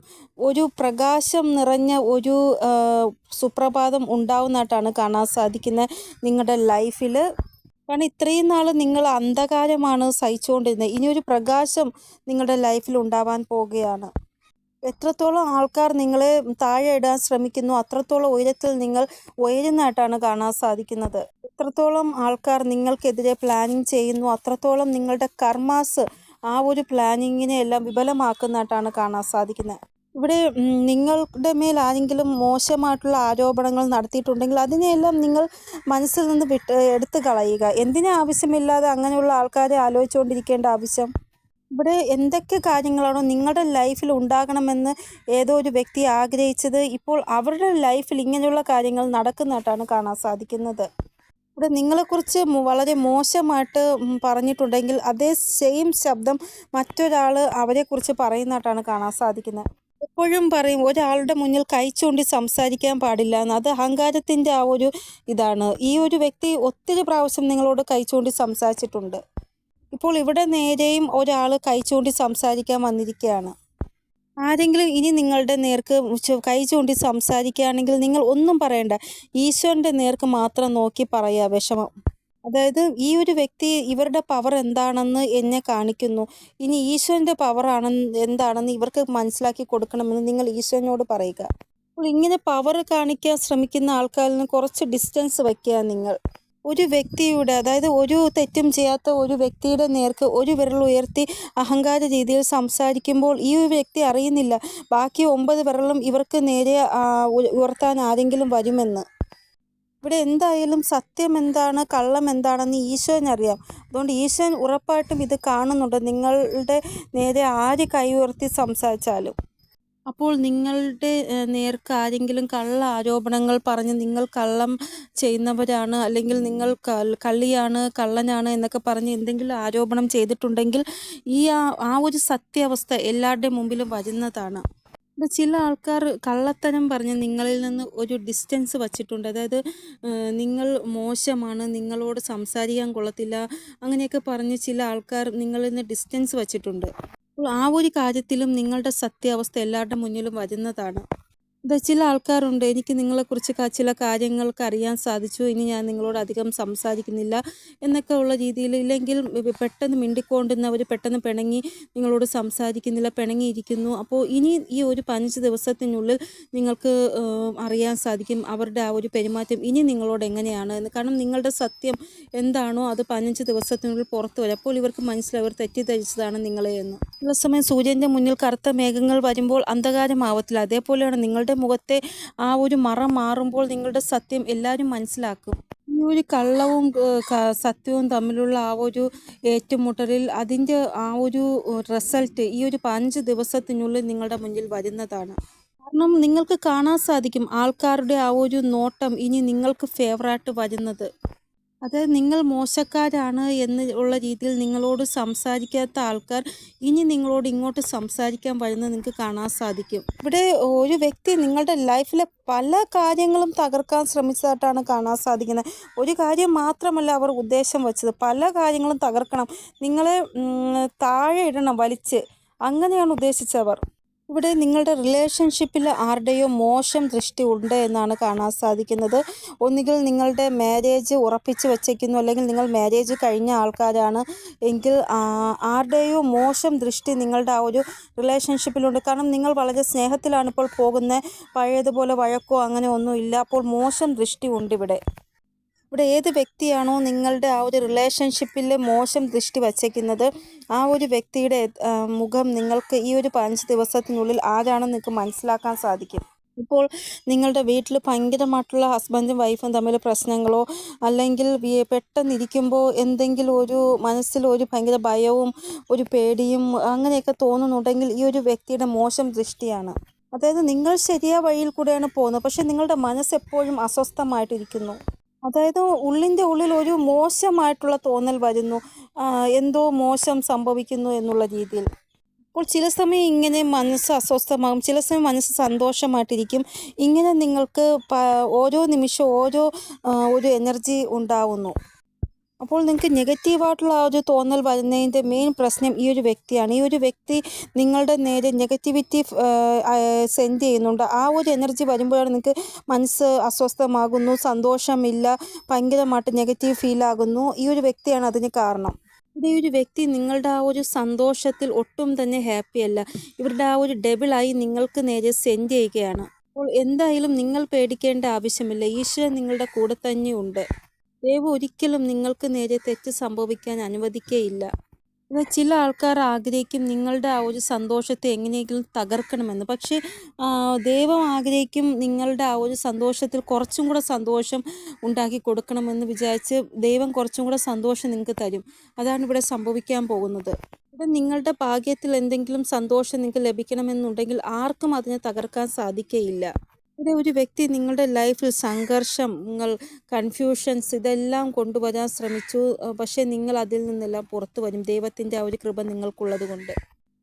ഒരു പ്രകാശം നിറഞ്ഞ ഒരു സുപ്രഭാതം ഉണ്ടാവുന്നതായിട്ടാണ് കാണാൻ സാധിക്കുന്നത്. നിങ്ങളുടെ ലൈഫിൽ കാരണം ഇത്രയും നാൾ നിങ്ങൾ അന്ധകാരമാണ് സഹിച്ചുകൊണ്ടിരുന്നത് ഇനിയൊരു പ്രകാശം നിങ്ങളുടെ ലൈഫിൽ ഉണ്ടാവാൻ പോവുകയാണ്. എത്രത്തോളം ആൾക്കാർ നിങ്ങളെ താഴെ ഇടാൻ ശ്രമിക്കുന്നു അത്രത്തോളം ഉയരത്തിൽ നിങ്ങൾ ഉയരുന്നതായിട്ടാണ് കാണാൻ സാധിക്കുന്നത്. എത്രത്തോളം ആൾക്കാർ നിങ്ങൾക്കെതിരെ പ്ലാനിങ് ചെയ്യുന്നു അത്രത്തോളം നിങ്ങളുടെ കർമാസ് ആ ഒരു പ്ലാനിങ്ങിനെ എല്ലാം വിപുലമാക്കുന്നതായിട്ടാണ് കാണാൻ സാധിക്കുന്നത്. ഇവിടെ നിങ്ങളുടെ മേൽ ആരെങ്കിലും മോശമായിട്ടുള്ള ആരോപണങ്ങൾ നടത്തിയിട്ടുണ്ടെങ്കിൽ അതിനെയെല്ലാം നിങ്ങൾ മനസ്സിൽ നിന്ന് വിട്ട് എടുത്തു കളയുക. എന്തിനാ ആവശ്യമില്ലാതെ അങ്ങനെയുള്ള ആൾക്കാരെ ആലോചിച്ചുകൊണ്ടിരിക്കേണ്ട ആവശ്യം? ഇവിടെ എന്തൊക്കെ കാര്യങ്ങളാണോ നിങ്ങളുടെ ലൈഫിൽ ഉണ്ടാകണമെന്ന് ഏതോ ഒരു വ്യക്തി ആഗ്രഹിച്ചത്. ഇപ്പോൾ അവരുടെ ലൈഫിൽ ഇങ്ങനെയുള്ള കാര്യങ്ങൾ നടക്കുന്നതായിട്ടാണ് കാണാൻ സാധിക്കുന്നത്. ഇവിടെ നിങ്ങളെക്കുറിച്ച് വളരെ മോശമായിട്ട് പറഞ്ഞിട്ടുണ്ടെങ്കിൽ അതേ സെയിം ശബ്ദം മറ്റൊരാൾ അവരെക്കുറിച്ച് പറയുന്നതായിട്ടാണ് കാണാൻ സാധിക്കുന്നത്. എപ്പോഴും പറയും ഒരാളുടെ മുന്നിൽ കൈ ചൂണ്ടി സംസാരിക്കാൻ പാടില്ല എന്ന്. അത് അഹങ്കാരത്തിന്റെ ആ ഒരു ഇതാണ്. ഈ ഒരു വ്യക്തി ഒത്തിരി പ്രാവശ്യം നിങ്ങളോട് കൈ ചൂണ്ടി സംസാരിച്ചിട്ടുണ്ട്. ഇപ്പോൾ ഇവിടെ നേരെയും ഒരാൾ കൈ ചൂണ്ടി സംസാരിക്കാൻ വന്നിരിക്കുകയാണ്. ആരെങ്കിലും ഇനി നിങ്ങളുടെ നേർക്ക് കൈ ചൂണ്ടി സംസാരിക്കുകയാണെങ്കിൽ നിങ്ങൾ ഒന്നും പറയണ്ട. ഈശ്വരന്റെ നേർക്ക് മാത്രം നോക്കി പറയുക വിഷമം. അതായത് ഈ ഒരു വ്യക്തി ഇവരുടെ പവർ എന്താണെന്ന് എന്നെ കാണിക്കുന്നു. ഇനി ഈശ്വരന്റെ പവറാണെന്ന് എന്താണെന്ന് ഇവർക്ക് മനസ്സിലാക്കി കൊടുക്കണമെന്ന് നിങ്ങൾ ഈശ്വരനോട് പറയുക. അപ്പോൾ ഇങ്ങനെ പവർ കാണിക്കാൻ ശ്രമിക്കുന്ന ആൾക്കാരിൽ നിന്ന് കുറച്ച് ഡിസ്റ്റൻസ് വയ്ക്കുക നിങ്ങൾ. ഒരു വ്യക്തിയുടെ അതായത് ഒരു തെറ്റും ചെയ്യാത്ത ഒരു വ്യക്തിയുടെ നേർക്ക് ഒരു വിരൽ ഉയർത്തി അഹങ്കാര രീതിയിൽ സംസാരിക്കുമ്പോൾ ഈ ഒരു വ്യക്തി അറിയുന്നില്ല. ബാക്കി ഒമ്പത് വിരലും ഇവർക്ക് നേരെ ഉയർത്താൻ ആരെങ്കിലും വരുമെന്ന്. ഇവിടെ എന്തായാലും സത്യം എന്താണ് കള്ളം എന്താണെന്ന് ഈശോനറിയാം അതുകൊണ്ട് ഈശോൻ ഉറപ്പായിട്ടും ഇത് കാണുന്നുണ്ട്. നിങ്ങളുടെ നേരെ ആര് കൈ ഉയർത്തി സംസാരിച്ചാലും. അപ്പോൾ നിങ്ങളുടെ നേർക്ക് ആരെങ്കിലും കള്ള ആരോപണങ്ങൾ പറഞ്ഞ് നിങ്ങൾ കള്ളം ചെയ്യുന്നവരാണ് അല്ലെങ്കിൽ നിങ്ങൾ കള്ളിയാണ് കള്ളനാണ് എന്നൊക്കെ പറഞ്ഞ് എന്തെങ്കിലും ആരോപണം ചെയ്തിട്ടുണ്ടെങ്കിൽ ഈ ആ ഒരു സത്യാവസ്ഥ എല്ലാവരുടെയും മുമ്പിലും വരുന്നതാണ്. ഇവിടെ ചില ആൾക്കാർ കള്ളത്തരം പറഞ്ഞ് നിങ്ങളിൽ നിന്ന് ഒരു ഡിസ്റ്റൻസ് വച്ചിട്ടുണ്ട്. അതായത് നിങ്ങൾ മോശമാണ് നിങ്ങളോട് സംസാരിക്കാൻ കൊള്ളത്തില്ല അങ്ങനെയൊക്കെ പറഞ്ഞ് ചില ആൾക്കാർ നിങ്ങളിൽ നിന്ന് ഡിസ്റ്റൻസ് വച്ചിട്ടുണ്ട്. അപ്പോൾ ആ ഒരു കാര്യത്തിലും നിങ്ങളുടെ സത്യാവസ്ഥ എല്ലാവരുടെ മുന്നിലും വരുന്നതാണ്. ചില ആൾക്കാരുണ്ട്. എനിക്ക് നിങ്ങളെക്കുറിച്ച് ചില കാര്യങ്ങൾക്ക് അറിയാൻ സാധിച്ചു. ഇനി ഞാൻ നിങ്ങളോട് അധികം സംസാരിക്കുന്നില്ല എന്നൊക്കെ ഉള്ള രീതിയിൽ ഇല്ലെങ്കിൽ പെട്ടെന്ന് മിണ്ടിക്കൊണ്ടുന്നവർ പെട്ടെന്ന് പിണങ്ങി നിങ്ങളോട് സംസാരിക്കുന്നില്ല പിണങ്ങിയിരിക്കുന്നു. അപ്പോൾ ഇനി ഈ ഒരു പതിനഞ്ച് ദിവസത്തിനുള്ളിൽ നിങ്ങൾക്ക് അറിയാൻ സാധിക്കും അവരുടെ ആ ഒരു പെരുമാറ്റം ഇനി നിങ്ങളോട് എങ്ങനെയാണ് എന്ന്. കാരണം നിങ്ങളുടെ സത്യം എന്താണോ അത് പതിനഞ്ച് ദിവസത്തിനുള്ളിൽ പുറത്തു വരും. അപ്പോൾ ഇവർക്ക് മനസ്സിലവർ തെറ്റിദ്ധരിച്ചതാണ് നിങ്ങളെ എന്ന് ഉള്ള സമയം സൂര്യന്റെ മുന്നിൽ കറുത്ത മേഘങ്ങൾ വരുമ്പോൾ അന്ധകാരമാവത്തില്ല. അതേപോലെയാണ് നിങ്ങളുടെ മുഖത്തെ ആ ഒരു മറ മാറുമ്പോൾ നിങ്ങളുടെ സത്യം എല്ലാവരും മനസ്സിലാക്കും. ഈ ഒരു കള്ളവും സത്യവും തമ്മിലുള്ള ആ ഒരു ഏറ്റുമുട്ടലിൽ അതിന്റെ ആ ഒരു റിസൾട്ട് ഈ ഒരു പതിനഞ്ച് ദിവസത്തിനുള്ളിൽ നിങ്ങളുടെ മുന്നിൽ വരുന്നതാണ്. കാരണം നിങ്ങൾക്ക് കാണാൻ സാധിക്കും ആൾക്കാരുടെ ആ ഒരു നോട്ടം ഇനി നിങ്ങൾക്ക് ഫേവറായിട്ട് വരുന്നത്. അതായത് നിങ്ങൾ മോശക്കാരാണ് എന്ന് ഉള്ള രീതിയിൽ നിങ്ങളോട് സംസാരിക്കാത്ത ആൾക്കാർ ഇനി നിങ്ങളോട് ഇങ്ങോട്ട് സംസാരിക്കാൻ വരുന്നത് നിങ്ങൾക്ക് കാണാൻ സാധിക്കും. ഇവിടെ ഒരു വ്യക്തി നിങ്ങളുടെ ലൈഫിലെ പല കാര്യങ്ങളും തകർക്കാൻ ശ്രമിച്ചതായിട്ടാണ് കാണാൻ സാധിക്കുന്നത്. ഒരു കാര്യം മാത്രമല്ല അവർ ഉദ്ദേശം വെച്ചത്. പല കാര്യങ്ങളും തകർക്കണം. നിങ്ങളെ താഴെ ഇടണം വലിച്ച്. അങ്ങനെയാണ് ഉദ്ദേശിച്ചവർ. ഇവിടെ നിങ്ങളുടെ റിലേഷൻഷിപ്പിൽ ആരുടെയോ മോശം ദൃഷ്ടി ഉണ്ട് എന്നാണ് കാണാൻ സാധിക്കുന്നത്. ഒന്നുകിൽ നിങ്ങളുടെ മാരേജ് ഉറപ്പിച്ച് വച്ചേക്കുന്നു അല്ലെങ്കിൽ നിങ്ങൾ മാരേജ് കഴിഞ്ഞ ആൾക്കാരാണ്. എങ്കിൽ ആരുടെയോ മോശം ദൃഷ്ടി നിങ്ങളുടെ ആ ഒരു റിലേഷൻഷിപ്പിലുണ്ട് കാരണം നിങ്ങൾ വളരെ സ്നേഹത്തിലാണ് ഇപ്പോൾ പോകുന്നത്. പഴയതുപോലെ വഴക്കോ അങ്ങനെ ഒന്നും ഇല്ല അപ്പോൾ മോശം ദൃഷ്ടി ഉണ്ട് ഇവിടെ. ഇവിടെ ഏത് വ്യക്തിയാണോ നിങ്ങളുടെ ആ ഒരു റിലേഷൻഷിപ്പിൽ മോശം ദൃഷ്ടി വച്ചേക്കുന്നത്? ആ ഒരു വ്യക്തിയുടെ മുഖം നിങ്ങൾക്ക് ഈ ഒരു പതിനഞ്ച് ദിവസത്തിനുള്ളിൽ ആരാണെന്ന് നിങ്ങൾക്ക് മനസ്സിലാക്കാൻ സാധിക്കും? ഇപ്പോൾ നിങ്ങളുടെ വീട്ടിൽ ഭയങ്കരമായിട്ടുള്ള ഹസ്ബൻഡും വൈഫും തമ്മിൽ പ്രശ്നങ്ങളോ അല്ലെങ്കിൽ പെട്ടെന്നിരിക്കുമ്പോൾ എന്തെങ്കിലും ഒരു മനസ്സിൽ ഒരു ഭയങ്കര ഭയവും ഒരു പേടിയും അങ്ങനെയൊക്കെ തോന്നുന്നുണ്ടെങ്കിൽ ഈ ഒരു വ്യക്തിയുടെ മോശം ദൃഷ്ടിയാണ്. അതായത് നിങ്ങൾ ശരിയായ വഴിയിൽ കൂടെയാണ് പോകുന്നത്. പക്ഷേ നിങ്ങളുടെ മനസ്സ് എപ്പോഴും അസ്വസ്ഥമായിട്ടിരിക്കുന്നു. അതായത് ഉള്ളിന്റെ ഉള്ളിൽ ഒരു മോശമായിട്ടുള്ള തോന്നൽ വരുന്നു. എന്തോ മോശം സംഭവിക്കുന്നു എന്നുള്ള രീതിയിൽ. അപ്പോൾ ചില സമയം ഇങ്ങനെ മനസ്സ് അസ്വസ്ഥമാകും ചില സമയം മനസ്സ് സന്തോഷമായിട്ടിരിക്കും. ഇങ്ങനെ നിങ്ങൾക്ക് ഓരോ നിമിഷം ഓരോ ഒരു എനർജി ഉണ്ടാവുന്നു. അപ്പോൾ നിങ്ങൾക്ക് നെഗറ്റീവായിട്ടുള്ള ആ ഒരു തോന്നൽ വരുന്നതിന്റെ മെയിൻ പ്രശ്നം ഈ ഒരു വ്യക്തിയാണ്. ഈ ഒരു വ്യക്തി നിങ്ങളുടെ നേരെ നെഗറ്റിവിറ്റി സെൻഡ് ചെയ്യുന്നുണ്ട്. ആ ഒരു എനർജി വരുമ്പോഴാണ് നിങ്ങൾക്ക് മനസ്സ് അസ്വസ്ഥമാകുന്നു സന്തോഷമില്ല ഭയങ്കരമായിട്ട് നെഗറ്റീവ് ഫീൽ ആകുന്നു. ഈ ഒരു വ്യക്തിയാണ് അതിന് കാരണം. ഈ ഒരു വ്യക്തി നിങ്ങളുടെ ആ ഒരു സന്തോഷത്തിൽ ഒട്ടും തന്നെ ഹാപ്പി അല്ല. ഇവരുടെ ആ ഒരു ഡബിളായി നിങ്ങൾക്ക് നേരെ സെൻഡ് ചെയ്യുകയാണ്. അപ്പോൾ എന്തായാലും നിങ്ങൾ പേടിക്കേണ്ട ആവശ്യമില്ല. ഈശ്വരൻ നിങ്ങളുടെ കൂടെ തന്നെയുണ്ട് ദൈവം ഒരിക്കലും നിങ്ങൾക്ക് നേരെ തെറ്റ് സംഭവിക്കാൻ അനുവദിക്കുകയില്ല ചില ആൾക്കാർ ആഗ്രഹിക്കും നിങ്ങളുടെ ആ ഒരു സന്തോഷത്തെ എങ്ങനെയെങ്കിലും തകർക്കണമെന്ന്. പക്ഷേ ദൈവം ആഗ്രഹിക്കും നിങ്ങളുടെ ആ ഒരു സന്തോഷത്തിൽ കുറച്ചും കൂടെ സന്തോഷം ഉണ്ടാക്കി കൊടുക്കണമെന്ന് വിചാരിച്ച് ദൈവം കുറച്ചും കൂടെ സന്തോഷം നിങ്ങൾക്ക് തരും. അതാണ് ഇവിടെ സംഭവിക്കാൻ പോകുന്നത്. ഇവിടെ നിങ്ങളുടെ ഭാഗ്യത്തിൽ എന്തെങ്കിലും സന്തോഷം നിങ്ങൾക്ക് ലഭിക്കണമെന്നുണ്ടെങ്കിൽ ആർക്കും അതിനെ തകർക്കാൻ സാധിക്കുകയില്ല ഇവിടെ ഒരു വ്യക്തി നിങ്ങളുടെ ലൈഫിൽ സംഘർഷങ്ങൾ കൺഫ്യൂഷൻസ് ഇതെല്ലാം കൊണ്ടുവരാൻ ശ്രമിച്ചു. പക്ഷേ നിങ്ങൾ അതിൽ നിന്നെല്ലാം പുറത്തു വരും. ദൈവത്തിന്റെ ആ ഒരു കൃപ നിങ്ങൾക്കുള്ളത് കൊണ്ട്.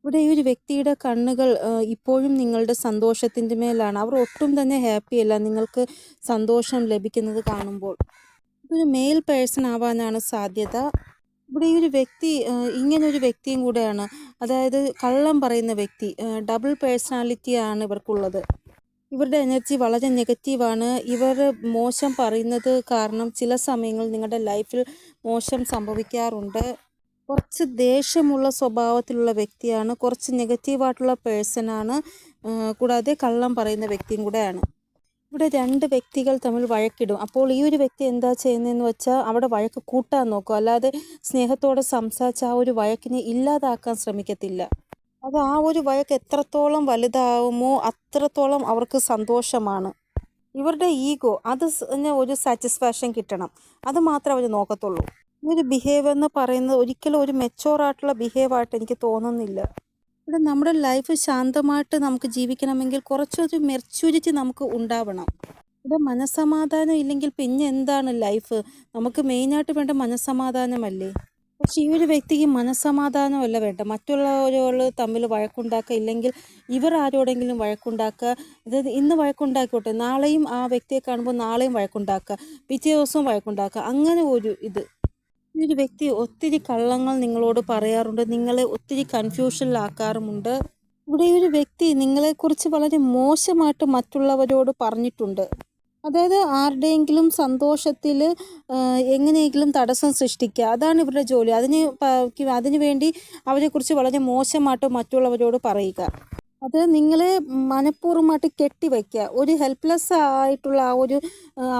ഇവിടെ ഈ ഒരു വ്യക്തിയുടെ കണ്ണുകൾ ഇപ്പോഴും നിങ്ങളുടെ സന്തോഷത്തിന്റെ മേലാണ്. അവർ ഒട്ടും തന്നെ ഹാപ്പി അല്ല. നിങ്ങൾക്ക് സന്തോഷം ലഭിക്കുന്നത് കാണുമ്പോൾ. ഒരു മെയിൽ പേഴ്സൺ ആവാനാണ് സാധ്യത. ഇവിടെ ഈ ഒരു വ്യക്തി ഇങ്ങനെ ഒരു വ്യക്തിയും കൂടെയാണ്. അതായത് കള്ളം പറയുന്ന വ്യക്തി ഡബിൾ പേഴ്സണാലിറ്റിയാണ് ഇവർക്കുള്ളത്. ഇവരുടെ എനർജി വളരെ നെഗറ്റീവാണ്. ഇവർ മോശം പറയുന്നത് കാരണം ചില സമയങ്ങളിൽ നിങ്ങളുടെ ലൈഫിൽ മോശം സംഭവിക്കാറുണ്ട്. കുറച്ച് ദേഷ്യമുള്ള സ്വഭാവത്തിലുള്ള വ്യക്തിയാണ്. കുറച്ച് നെഗറ്റീവായിട്ടുള്ള പേഴ്സണാണ്. കൂടാതെ കള്ളം പറയുന്ന വ്യക്തിയും കൂടെയാണ്. ഇവിടെ രണ്ട് വ്യക്തികൾ തമ്മിൽ വഴക്കിടും. അപ്പോൾ ഈ ഒരു വ്യക്തി എന്താ ചെയ്യുന്നതെന്ന് വെച്ചാൽ അവിടെ വഴക്ക് കൂട്ടാൻ നോക്കും. അല്ലാതെ സ്നേഹത്തോടെ സംസാരിച്ച് ആ ഒരു വഴക്കിനെ ഇല്ലാതാക്കാൻ ശ്രമിക്കത്തില്ല. അത് ആ ഒരു വഴക്ക് എത്രത്തോളം വലുതാവുമോ അത്രത്തോളം അവർക്ക് സന്തോഷമാണ്. ഇവരുടെ ഈഗോ അത് ഒരു സാറ്റിസ്ഫാക്ഷൻ കിട്ടണം. അത് മാത്രമേ അവർ നോക്കത്തുള്ളൂ. ഈ ഒരു ബിഹേവ് എന്ന് പറയുന്നത് ഒരിക്കലും ഒരു മെച്ചോർ ആയിട്ടുള്ള ബിഹേവ് ആയിട്ട് എനിക്ക് തോന്നുന്നില്ല. ഇവിടെ നമ്മുടെ ലൈഫ് ശാന്തമായിട്ട് നമുക്ക് ജീവിക്കണമെങ്കിൽ കുറച്ചൊരു മെർച്യൂരിറ്റി നമുക്ക് ഉണ്ടാവണം. ഇവിടെ മനസ്സമാധാനം ഇല്ലെങ്കിൽ പിന്നെ എന്താണ് ലൈഫ് നമുക്ക് മെയിനായിട്ട് വേണ്ട മനസ്സമാധാനമല്ലേ? പക്ഷെ ഈ ഒരു വ്യക്തിക്ക് മനസ്സമാധാനമല്ല വേണ്ട മറ്റുള്ളവരോട് തമ്മിൽ വഴക്കുണ്ടാക്കുക ഇല്ലെങ്കിൽ ഇവർ ആരോടെങ്കിലും വഴക്കുണ്ടാക്കുക. അതായത് ഇന്ന് വഴക്കുണ്ടാക്കിക്കോട്ടെ നാളെയും ആ വ്യക്തിയെ കാണുമ്പോൾ നാളെയും വഴക്കുണ്ടാക്കുക പിറ്റേ ദിവസവും വഴക്കുണ്ടാക്കുക അങ്ങനെ ഒരു ഇത്. ഈ ഒരു വ്യക്തി ഒത്തിരി കള്ളങ്ങൾ നിങ്ങളോട് പറയാറുണ്ട് നിങ്ങളെ ഒത്തിരി കൺഫ്യൂഷനിലാക്കാറുമുണ്ട്. ഇവിടെ ഒരു വ്യക്തി നിങ്ങളെക്കുറിച്ച് വളരെ മോശമായിട്ട് മറ്റുള്ളവരോട് പറഞ്ഞിട്ടുണ്ട്. അതായത് ആരുടെയെങ്കിലും സന്തോഷത്തിൽ എങ്ങനെയെങ്കിലും തടസ്സം സൃഷ്ടിക്കുക. അതാണ് ഇവരുടെ ജോലി. അതിന് അതിനു വേണ്ടി അവരെക്കുറിച്ച് വളരെ മോശമായിട്ട് മറ്റുള്ളവരോട് പറയുക. അത് നിങ്ങളെ മനഃപൂർവമായിട്ട് കെട്ടിവെക്കുക ഒരു ഹെൽപ്ലെസ് ആയിട്ടുള്ള ആ ഒരു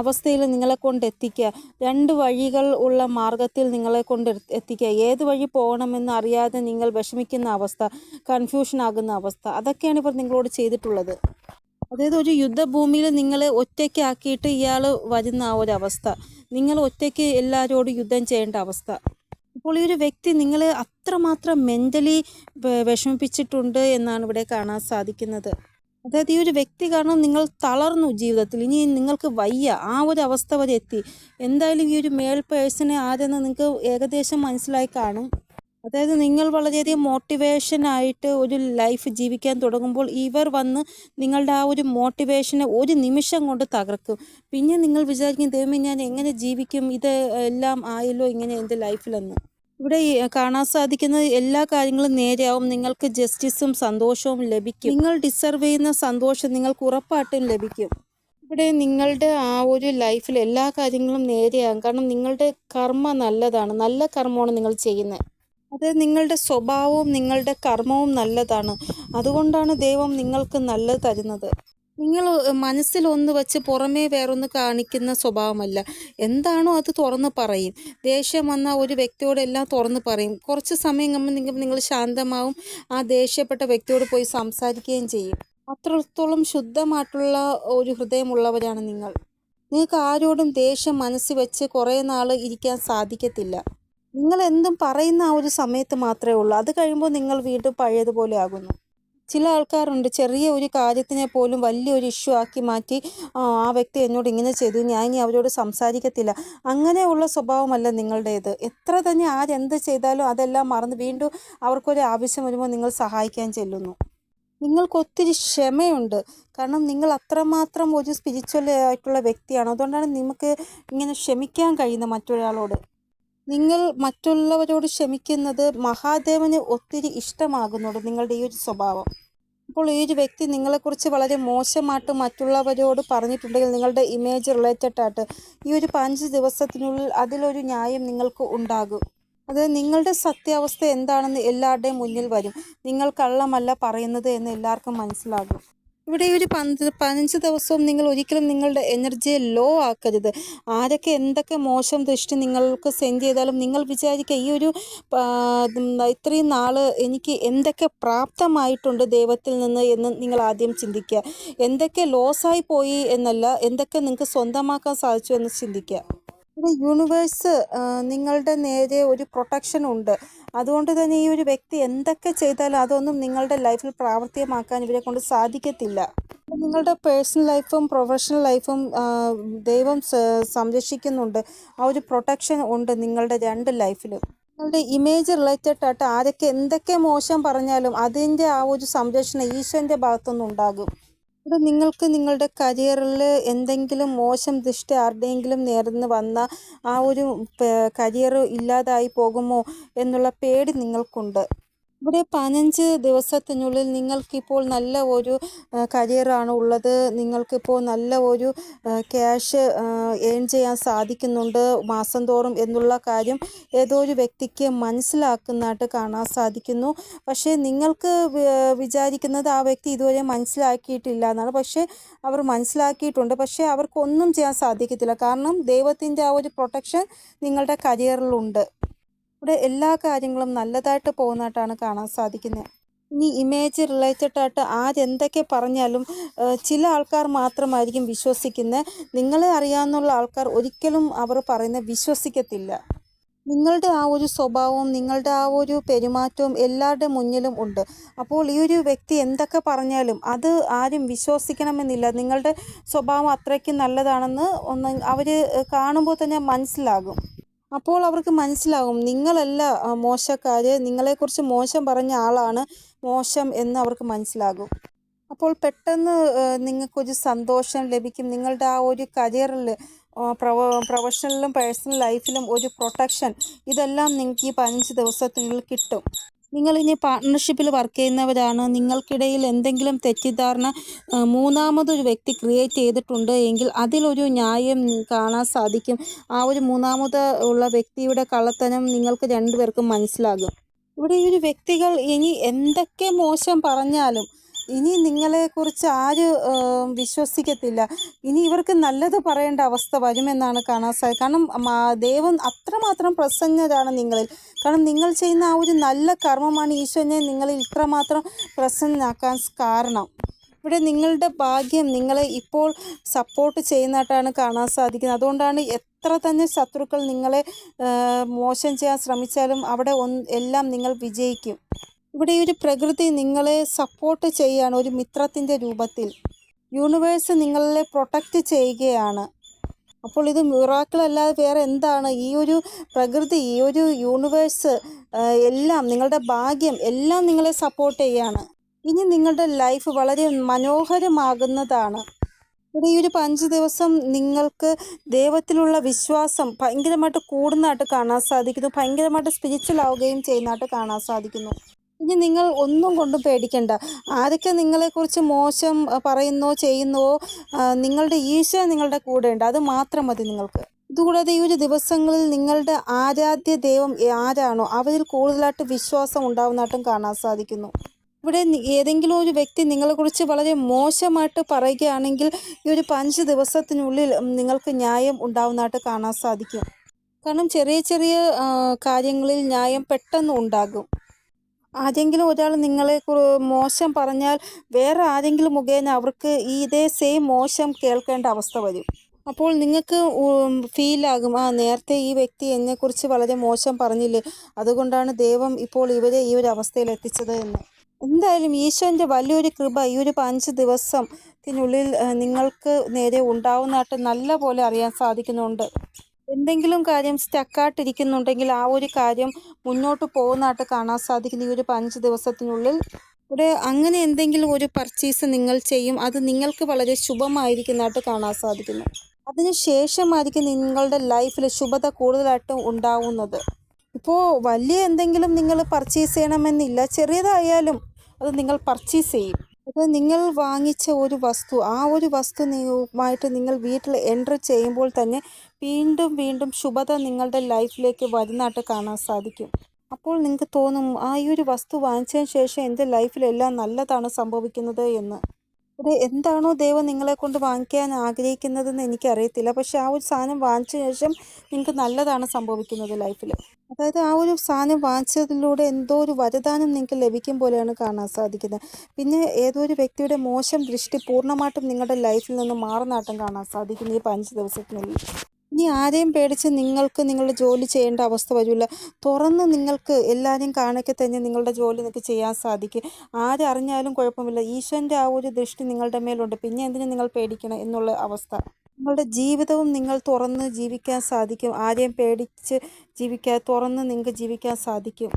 അവസ്ഥയിൽ നിങ്ങളെ കൊണ്ട് എത്തിക്കുക രണ്ട് വഴികൾ ഉള്ള മാർഗത്തിൽ നിങ്ങളെ കൊണ്ട് എത്തിക്കുക. ഏത് വഴി പോകണമെന്ന് അറിയാതെ നിങ്ങൾ വിഷമിക്കുന്ന അവസ്ഥ കൺഫ്യൂഷൻ ആകുന്ന അവസ്ഥ അതൊക്കെയാണ് ഇവർ നിങ്ങളോട് ചെയ്തിട്ടുള്ളത്. അതായത് ഒരു യുദ്ധഭൂമിയിൽ നിങ്ങളെ ഒറ്റയ്ക്കാക്കിയിട്ട് ഇയാൾ വരുന്ന ആ ഒരു അവസ്ഥ. നിങ്ങൾ ഒറ്റയ്ക്ക് എല്ലാവരോടും യുദ്ധം ചെയ്യേണ്ട അവസ്ഥ. ഇപ്പോൾ ഈ ഒരു വ്യക്തി നിങ്ങളെ അത്രമാത്രം മെന്റലി വിഷമിപ്പിച്ചിട്ടുണ്ട് എന്നാണ് ഇവിടെ കാണാൻ സാധിക്കുന്നത്. അതായത് ഈ ഒരു വ്യക്തി കാരണം നിങ്ങൾ തളർന്നു ജീവിതത്തിൽ. ഇനി നിങ്ങൾക്ക് വയ്യ. ആ ഒരു അവസ്ഥ വരെ എത്തി. എന്തായാലും ഈ ഒരു മേൽ പേഴ്സണെ ആരെന്ന് നിങ്ങൾക്ക് ഏകദേശം മനസ്സിലായി കാണും. അതായത് നിങ്ങൾ വളരെയധികം മോട്ടിവേഷൻ ആയിട്ട് ഒരു ലൈഫ് ജീവിക്കാൻ തുടങ്ങുമ്പോൾ ഇവർ വന്ന് നിങ്ങളുടെ ആ ഒരു മോട്ടിവേഷനെ ഒരു നിമിഷം കൊണ്ട് തകർക്കും. പിന്നെ നിങ്ങൾ വിചാരിക്കും ദൈവമേ ഞാൻ എങ്ങനെ ജീവിക്കും? ഇത് എല്ലാം ആയല്ലോ ഇങ്ങനെ എന്റെ ലൈഫിലെന്ന് ഇവിടെ കാണാൻ സാധിക്കുന്ന എല്ലാ കാര്യങ്ങളും നേരെയാവും. നിങ്ങൾക്ക് ജസ്റ്റിസും സന്തോഷവും ലഭിക്കും. നിങ്ങൾ ഡിസർവ് ചെയ്യുന്ന സന്തോഷം നിങ്ങൾക്ക് ഉറപ്പായിട്ടും ലഭിക്കും. ഇവിടെ നിങ്ങളുടെ ആ ഒരു ലൈഫിൽ എല്ലാ കാര്യങ്ങളും നേരെയാകും. കാരണം നിങ്ങളുടെ കർമ്മ നല്ലതാണ്. നല്ല കർമ്മമാണ് നിങ്ങൾ ചെയ്യുന്നത്. അത് നിങ്ങളുടെ സ്വഭാവവും നിങ്ങളുടെ കർമ്മവും നല്ലതാണ്. അതുകൊണ്ടാണ് ദൈവം നിങ്ങൾക്ക് നല്ലത് തരുന്നത്. നിങ്ങൾ മനസ്സിൽ ഒന്ന് വെച്ച് പുറമേ വേറൊന്ന് കാണിക്കുന്ന സ്വഭാവമല്ല. എന്താണോ അത് തുറന്ന് പറയും. ദേഷ്യം വന്ന ഒരു വ്യക്തിയോട് എല്ലാം തുറന്ന് പറയും. കുറച്ച് സമയം കഴിയുമ്പോൾ നിങ്ങൾ ശാന്തമാവും. ആ ദേഷ്യപ്പെട്ട വ്യക്തിയോട് പോയി സംസാരിക്കുകയും ചെയ്യും. അത്രത്തോളം ശുദ്ധമായിട്ടുള്ള ഒരു ഹൃദയമുള്ളവരാണ് നിങ്ങൾ. നിങ്ങൾക്ക് ആരോടും ദേഷ്യം മനസ്സിൽ വെച്ച് കുറേ നാൾ ഇരിക്കാൻ സാധിക്കത്തില്ല. നിങ്ങൾ എന്തും പറയുന്ന ആ ഒരു സമയത്ത് മാത്രമേ ഉള്ളൂ. അത് കഴിയുമ്പോൾ നിങ്ങൾ വീണ്ടും പഴയതുപോലെ ആകുന്നു. ചില ആൾക്കാരുണ്ട് ചെറിയ ഒരു കാര്യത്തിനെ പോലും വലിയൊരു ഇഷ്യൂ ആക്കി മാറ്റി ആ വ്യക്തി എന്നോട് ഇങ്ങനെ ചെയ്തു ഞാൻ ഇനി അവരോട് സംസാരിക്കത്തില്ല. അങ്ങനെയുള്ള സ്വഭാവമല്ല നിങ്ങളുടേത്. എത്ര തന്നെ ആരെന്ത് ചെയ്താലും അതെല്ലാം മറന്ന് വീണ്ടും അവർക്കൊരു ആവശ്യം വരുമ്പോൾ നിങ്ങൾ സഹായിക്കാൻ ചെല്ലുന്നു. നിങ്ങൾക്ക് ഒത്തിരി ക്ഷമയുണ്ട്. കാരണം നിങ്ങൾ അത്രമാത്രം ഒരു സ്പിരിച്വൽ ആയിട്ടുള്ള വ്യക്തിയാണ്. അതുകൊണ്ടാണ് നിങ്ങൾക്ക് ഇങ്ങനെ ക്ഷമിക്കാൻ കഴിയുന്നത് മറ്റൊരാളോട്. നിങ്ങൾ മറ്റുള്ളവരോട് ക്ഷമിക്കുന്നത് മഹാദേവന് ഒത്തിരി ഇഷ്ടമാകുന്നുണ്ട് നിങ്ങളുടെ ഈ ഒരു സ്വഭാവം. അപ്പോൾ ഈ ഒരു വ്യക്തി നിങ്ങളെക്കുറിച്ച് വളരെ മോശമായിട്ട് മറ്റുള്ളവരോട് പറഞ്ഞിട്ടുണ്ടെങ്കിൽ നിങ്ങളുടെ ഇമേജ് റിലേറ്റഡ് ആയിട്ട് ഈ ഒരു പതിനഞ്ച് ദിവസത്തിനുള്ളിൽ അതിലൊരു ന്യായം നിങ്ങൾക്ക് ഉണ്ടാകും. അത് നിങ്ങളുടെ സത്യാവസ്ഥ എന്താണെന്ന് എല്ലാവരുടെയും മുന്നിൽ വരും. നിങ്ങൾ കള്ളമല്ല പറയുന്നത് എന്ന് എല്ലാവർക്കും മനസ്സിലാകും. ഇവിടെ ഒരു പന്ത് പതിനഞ്ച് ദിവസവും നിങ്ങൾ ഒരിക്കലും നിങ്ങളുടെ എനർജിയെ ലോ ആക്കരുത്. ആരൊക്കെ എന്തൊക്കെ മോശം ദൃഷ്ടി നിങ്ങൾക്ക് സെൻഡ് ചെയ്താലും നിങ്ങൾ വിചാരിക്കുക ഈ ഒരു ഇത്രയും നാൾ എനിക്ക് എന്തൊക്കെ പ്രാപ്തമായിട്ടുണ്ട് ദൈവത്തിൽ നിന്ന് എന്ന് നിങ്ങൾ ആദ്യം ചിന്തിക്കുക. എന്തൊക്കെ ലോസായി പോയി എന്നല്ല എന്തൊക്കെ നിങ്ങൾക്ക് സ്വന്തമാക്കാൻ സാധിച്ചു എന്ന് ചിന്തിക്കുക. ഇവിടെ യൂണിവേഴ്സ് നിങ്ങളുടെ നേരെ ഒരു പ്രൊട്ടക്ഷൻ ഉണ്ട്. അതുകൊണ്ട് തന്നെ ഈ ഒരു വ്യക്തി എന്തൊക്കെ ചെയ്താലും അതൊന്നും നിങ്ങളുടെ ലൈഫിൽ പ്രാവർത്തികമാക്കാൻ ഇവരെ കൊണ്ട് സാധിക്കത്തില്ല. നിങ്ങളുടെ പേഴ്സണൽ ലൈഫും പ്രൊഫഷണൽ ലൈഫും ദൈവം സംരക്ഷിക്കുന്നുണ്ട്. ആ ഒരു പ്രൊട്ടക്ഷൻ ഉണ്ട് നിങ്ങളുടെ രണ്ട് ലൈഫിലും നിങ്ങളുടെ ഇമേജ് റിലേറ്റഡ് ആയിട്ട് ആരൊക്കെ എന്തൊക്കെ മോശം പറഞ്ഞാലും അതിന്റെ ആ ഒരു സംരക്ഷണം ഈശ്വരന്റെ ഭാഗത്തുനിന്ന് ഉണ്ടാകും ഇവിടെ നിങ്ങൾക്ക് നിങ്ങളുടെ കരിയറിൽ എന്തെങ്കിലും മോശം ദൃഷ്ടി ആരുടെയെങ്കിലും നേർന്ന് വന്ന ആ ഒരു കരിയർ ഇല്ലാതായി പോകുമോ എന്നുള്ള പേടി നിങ്ങൾക്കുണ്ട്. ഇവിടെ പതിനഞ്ച് ദിവസത്തിനുള്ളിൽ നിങ്ങൾക്കിപ്പോൾ നല്ല ഒരു കരിയറാണ് ഉള്ളത്. നിങ്ങൾക്കിപ്പോൾ നല്ല ഒരു ക്യാഷ് ഏൺ ചെയ്യാൻ സാധിക്കുന്നുണ്ട് മാസം തോറും എന്നുള്ള കാര്യം ഏതോ ഒരു വ്യക്തിക്ക് മനസ്സിലാക്കുന്നതായിട്ട് കാണാൻ സാധിക്കുന്നു. പക്ഷേ നിങ്ങൾക്ക് വിചാരിക്കുന്നത് ആ വ്യക്തി ഇതുവരെ മനസ്സിലാക്കിയിട്ടില്ല എന്നാണ്. പക്ഷേ അവർ മനസ്സിലാക്കിയിട്ടുണ്ട്. പക്ഷേ അവർക്കൊന്നും ചെയ്യാൻ സാധിക്കത്തില്ല. കാരണം ദൈവത്തിന്റെ ആ ഒരു പ്രൊട്ടക്ഷൻ നിങ്ങളുടെ കരിയറിലുണ്ട്. ഇവിടെ എല്ലാ കാര്യങ്ങളും നല്ലതായിട്ട് പോകുന്നതായിട്ടാണ് കാണാൻ സാധിക്കുന്നത് ഇനി ഇമേജ് റിലേറ്റഡ് ആയിട്ട് ആരെന്തൊക്കെ പറഞ്ഞാലും ചില ആൾക്കാർ മാത്രമായിരിക്കും വിശ്വസിക്കുന്നത് നിങ്ങളെ അറിയാവുന്നുള്ള ആൾക്കാർ ഒരിക്കലും അവർ പറയുന്നത് വിശ്വസിക്കത്തില്ല. നിങ്ങളുടെ ആ ഒരു സ്വഭാവവും നിങ്ങളുടെ ആ ഒരു പെരുമാറ്റവും എല്ലാവരുടെ മുന്നിലും ഉണ്ട്. അപ്പോൾ ഈ ഒരു വ്യക്തി എന്തൊക്കെ പറഞ്ഞാലും അത് ആരും വിശ്വസിക്കണമെന്നില്ല. നിങ്ങളുടെ സ്വഭാവം അത്രയ്ക്ക് നല്ലതാണെന്ന് ഒന്ന് അവർ കാണുമ്പോൾ തന്നെ മനസ്സിലാകും. അപ്പോൾ അവർക്ക് മനസ്സിലാകും നിങ്ങളല്ല മോശക്കാർ നിങ്ങളെക്കുറിച്ച് മോശം പറഞ്ഞ ആളാണ് മോശം എന്ന് അവർക്ക് മനസ്സിലാകും. അപ്പോൾ പെട്ടെന്ന് നിങ്ങൾക്കൊരു സന്തോഷം ലഭിക്കും. നിങ്ങളുടെ ആ ഒരു കരിയറിൽ പ്രൊവ പ്രൊഫഷണലിലും പേഴ്സണൽ ലൈഫിലും ഒരു പ്രൊട്ടക്ഷൻ ഇതെല്ലാം നിങ്ങൾക്ക് ഈ പതിനഞ്ച് ദിവസത്തിനുള്ളിൽ കിട്ടും. നിങ്ങൾ ഇനി പാർട്ട്ണർഷിപ്പിൽ വർക്ക് ചെയ്യുന്നവരാണ്. നിങ്ങൾക്കിടയിൽ എന്തെങ്കിലും തെറ്റിദ്ധാരണ മൂന്നാമതൊരു വ്യക്തി ക്രിയേറ്റ് ചെയ്തിട്ടുണ്ട് എങ്കിൽ അതിലൊരു ന്യായം കാണാൻ സാധിക്കും. ആ ഒരു മൂന്നാമത് ഉള്ള വ്യക്തിയുടെ കള്ളത്തനം നിങ്ങൾക്ക് രണ്ടുപേർക്കും മനസ്സിലാകും. ഇവിടെ ഈ ഒരു വ്യക്തികൾ ഇനി എന്തൊക്കെ മോശം പറഞ്ഞാലും ഇനി നിങ്ങളെ കുറിച്ച് ആര് വിശ്വസിക്കത്തില്ല. ഇനി ഇവർക്ക് നല്ലത് പറയേണ്ട അവസ്ഥ വരുമെന്നാണ് കാണാൻ സാധിക്കുക കാരണം ദൈവം അത്രമാത്രം പ്രസന്നരാണ് നിങ്ങളിൽ. കാരണം നിങ്ങൾ ചെയ്യുന്ന ആ ഒരു നല്ല കർമ്മമാണ് ഈശോനെ നിങ്ങളിൽ ഇത്രമാത്രം പ്രസന്നനാക്കാൻ കാരണം. ഇവിടെ നിങ്ങളുടെ ഭാഗ്യം നിങ്ങളെ ഇപ്പോൾ സപ്പോർട്ട് ചെയ്യുന്നതായിട്ടാണ് കാണാൻ സാധിക്കുന്നത്. അതുകൊണ്ടാണ് എത്ര തന്നെ ശത്രുക്കൾ നിങ്ങളെ മോശം ചെയ്യാൻ ശ്രമിച്ചാലും അവിടെ എല്ലാം നിങ്ങൾ വിജയിക്കും. ഇവിടെ ഒരു പ്രകൃതി നിങ്ങളെ സപ്പോർട്ട് ചെയ്യുകയാണ് ഒരു മിത്രത്തിന്റെ രൂപത്തിൽ. യൂണിവേഴ്സ് നിങ്ങളെ പ്രൊട്ടക്റ്റ് ചെയ്യുകയാണ്. അപ്പോൾ ഇത് മിറാക്കിൾ വേറെ എന്താണ്? ഈ ഒരു പ്രകൃതി ഈ ഒരു യൂണിവേഴ്സ് എല്ലാം നിങ്ങളുടെ ഭാഗ്യം എല്ലാം നിങ്ങളെ സപ്പോർട്ട് ചെയ്യുകയാണ് ഇനി നിങ്ങളുടെ ലൈഫ് വളരെ മനോഹരമാകുന്നതാണ്. ഇവിടെ ഈ ഒരു പഞ്ച് ദിവസം നിങ്ങൾക്ക് ദൈവത്തിലുള്ള വിശ്വാസം ഭയങ്കരമായിട്ട് കൂടുന്നതായിട്ട് കാണാൻ സാധിക്കുന്നു. ഭയങ്കരമായിട്ട് സ്പിരിച്വൽ ആവുകയും ചെയ്യുന്നതായിട്ട് കാണാൻ സാധിക്കുന്നു. ഇനി നിങ്ങൾ ഒന്നും കൊണ്ടും പേടിക്കണ്ട. ആരൊക്കെ നിങ്ങളെക്കുറിച്ച് മോശം പറയുന്നോ ചെയ്യുന്നുവോ നിങ്ങളുടെ ഈശോ നിങ്ങളുടെ കൂടെ ഉണ്ട്. അത് മാത്രം മതി നിങ്ങൾക്ക്. ഇതുകൂടാതെ ഈ ഒരു ദിവസങ്ങളിൽ നിങ്ങളുടെ ആരാധ്യ ദൈവം ആരാണോ അവരിൽ കൂടുതലായിട്ട് വിശ്വാസം ഉണ്ടാവുന്നതായിട്ടും കാണാൻ സാധിക്കുന്നു. ഇവിടെ ഏതെങ്കിലും ഒരു വ്യക്തി നിങ്ങളെക്കുറിച്ച് വളരെ മോശമായിട്ട് പറയുകയാണെങ്കിൽ ഈ ഒരു പഞ്ച് ദിവസത്തിനുള്ളിൽ നിങ്ങൾക്ക് ന്യായം ഉണ്ടാവുന്നതായിട്ട് കാണാൻ സാധിക്കും. കാരണം ചെറിയ ചെറിയ കാര്യങ്ങളിൽ ന്യായം പെട്ടെന്ന് ഉണ്ടാകും. ആരെങ്കിലും ഒരാൾ നിങ്ങളെ മോശം പറഞ്ഞാൽ വേറെ ആരെങ്കിലും മുഖേന അവർക്ക് ഈ ഇതേ സെയിം മോശം കേൾക്കേണ്ട അവസ്ഥ വരും. അപ്പോൾ നിങ്ങൾക്ക് ഫീലാകും ആ നേരത്തെ ഈ വ്യക്തി എന്നെക്കുറിച്ച് വളരെ മോശം പറഞ്ഞില്ലേ അതുകൊണ്ടാണ് ദൈവം ഇപ്പോൾ ഇവരെ ഈ ഒരു അവസ്ഥയിൽ എത്തിച്ചത് എന്ന്. എന്തായാലും ഈശോന്റെ വലിയൊരു കൃപ ഈ ഒരു അഞ്ച് ദിവസത്തിനുള്ളിൽ നിങ്ങൾക്ക് നേരെ ഉണ്ടാവുന്നതായിട്ട് നല്ല പോലെ അറിയാൻ സാധിക്കുന്നുണ്ട്. എന്തെങ്കിലും കാര്യം സ്റ്റക്കായിട്ടിരിക്കുന്നുണ്ടെങ്കിൽ ആ ഒരു കാര്യം മുന്നോട്ട് പോകുന്നതായിട്ട് കാണാൻ സാധിക്കുന്ന ഈ ഒരു പതിനഞ്ച് ദിവസത്തിനുള്ളിൽ. ഇവിടെ അങ്ങനെ എന്തെങ്കിലും ഒരു പർച്ചേസ് നിങ്ങൾ ചെയ്യും. അത് നിങ്ങൾക്ക് വളരെ ശുഭമായിരിക്കുന്നതായിട്ട് കാണാൻ സാധിക്കുന്നു. അതിന് ശേഷമായിരിക്കും നിങ്ങളുടെ ലൈഫിൽ ശുഭത കൂടുതലായിട്ടും ഉണ്ടാവുന്നത്. ഇപ്പോൾ വലിയ എന്തെങ്കിലും നിങ്ങൾ പർച്ചേസ് ചെയ്യണമെന്നില്ല. ചെറിയതായാലും അത് നിങ്ങൾ പർച്ചേസ് ചെയ്യും. അത് നിങ്ങൾ വാങ്ങിച്ച ഒരു വസ്തു ആ ഒരു വസ്തു നിങ്ങളുമായിട്ട് നിങ്ങൾ വീട്ടിൽ എന്റർ ചെയ്യുമ്പോൾ തന്നെ വീണ്ടും വീണ്ടും ശുഭത നിങ്ങളുടെ ലൈഫിലേക്ക് വരുന്നതായിട്ട് കാണാൻ സാധിക്കും. അപ്പോൾ നിങ്ങൾക്ക് തോന്നും ആ ഈ ഒരു വസ്തു വാങ്ങിച്ചതിന് ശേഷം എന്റെ ലൈഫിലെല്ലാം നല്ലതാണ് സംഭവിക്കുന്നത് എന്ന്. ഇവിടെ എന്താണോ ദൈവം നിങ്ങളെ കൊണ്ട് വാങ്ങിക്കാൻ ആഗ്രഹിക്കുന്നതെന്ന് എനിക്കറിയത്തില്ല. പക്ഷെ ആ ഒരു സാധനം വാങ്ങിച്ച ശേഷം നിങ്ങൾക്ക് നല്ലതാണ് സംഭവിക്കുന്നത് ലൈഫിൽ അതായത് ആ ഒരു സാധനം വാങ്ങിച്ചതിലൂടെ എന്തോ ഒരു വരദാനം നിങ്ങൾക്ക് ലഭിക്കും പോലെയാണ് കാണാൻ സാധിക്കുന്നത്. പിന്നെ ഏതോ ഒരു വ്യക്തിയുടെ മോശം ദൃഷ്ടി പൂർണമായിട്ടും നിങ്ങളുടെ ലൈഫിൽ നിന്ന് മാറുന്നാട്ടം കാണാൻ സാധിക്കുന്നു ഈ പതിനഞ്ച് ദിവസത്തിനുള്ളിൽ. ഇനി ആരെയും പേടിച്ച് നിങ്ങൾക്ക് നിങ്ങളുടെ ജോലി ചെയ്യേണ്ട അവസ്ഥ വരില്ല. തുറന്ന് നിങ്ങൾക്ക് എല്ലാവരെയും കാണൊക്കെ തന്നെ നിങ്ങളുടെ ജോലി നിങ്ങൾക്ക് ചെയ്യാൻ സാധിക്കും. ആരറിഞ്ഞാലും കുഴപ്പമില്ല. ഈശ്വരന്റെ ആ ഒരു ദൃഷ്ടി നിങ്ങളുടെ മേലുണ്ട്. പിന്നെ എന്തിനു നിങ്ങൾ പേടിക്കണം എന്നുള്ള അവസ്ഥ? നിങ്ങളുടെ ജീവിതവും നിങ്ങൾ തുറന്ന് ജീവിക്കാൻ സാധിക്കും. ആരെയും പേടിച്ച് ജീവിക്കാൻ തുറന്ന് നിങ്ങൾക്ക് ജീവിക്കാൻ സാധിക്കും.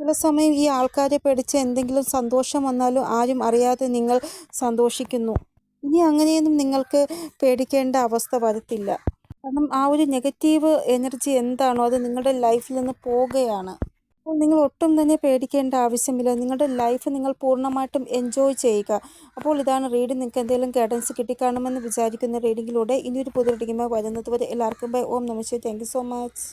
ചില സമയം ഈ ആൾക്കാരെ പേടിച്ച് എന്തെങ്കിലും സന്തോഷം വന്നാലും ആരും അറിയാതെ നിങ്ങൾ സന്തോഷിക്കുന്നു. ഇനി അങ്ങനെയൊന്നും നിങ്ങൾക്ക് പേടിക്കേണ്ട അവസ്ഥ വരത്തില്ല. കാരണം ആ ഒരു നെഗറ്റീവ് എനർജി എന്താണോ അത് നിങ്ങളുടെ ലൈഫിൽ നിന്ന് പോവുകയാണ്. അപ്പോൾ നിങ്ങൾ ഒട്ടും തന്നെ പേടിക്കേണ്ട ആവശ്യമില്ല. നിങ്ങളുടെ ലൈഫ് നിങ്ങൾ പൂർണമായിട്ടും എൻജോയ് ചെയ്യുക. അപ്പോൾ ഇതാണ് റീഡിംഗ് നിങ്ങൾക്ക് എന്തെങ്കിലും ഗൈഡൻസ് കിട്ടിക്കാണുമെന്ന് വിചാരിക്കുന്ന റീഡിങ്ങിലൂടെ ഇനിയൊരു പുതിയ റീഡിങ്ങുമായി വരുന്നത് വരെ എല്ലാവർക്കും ബൈ ഓം നമസ്തേ താങ്ക് സോ മച്ച്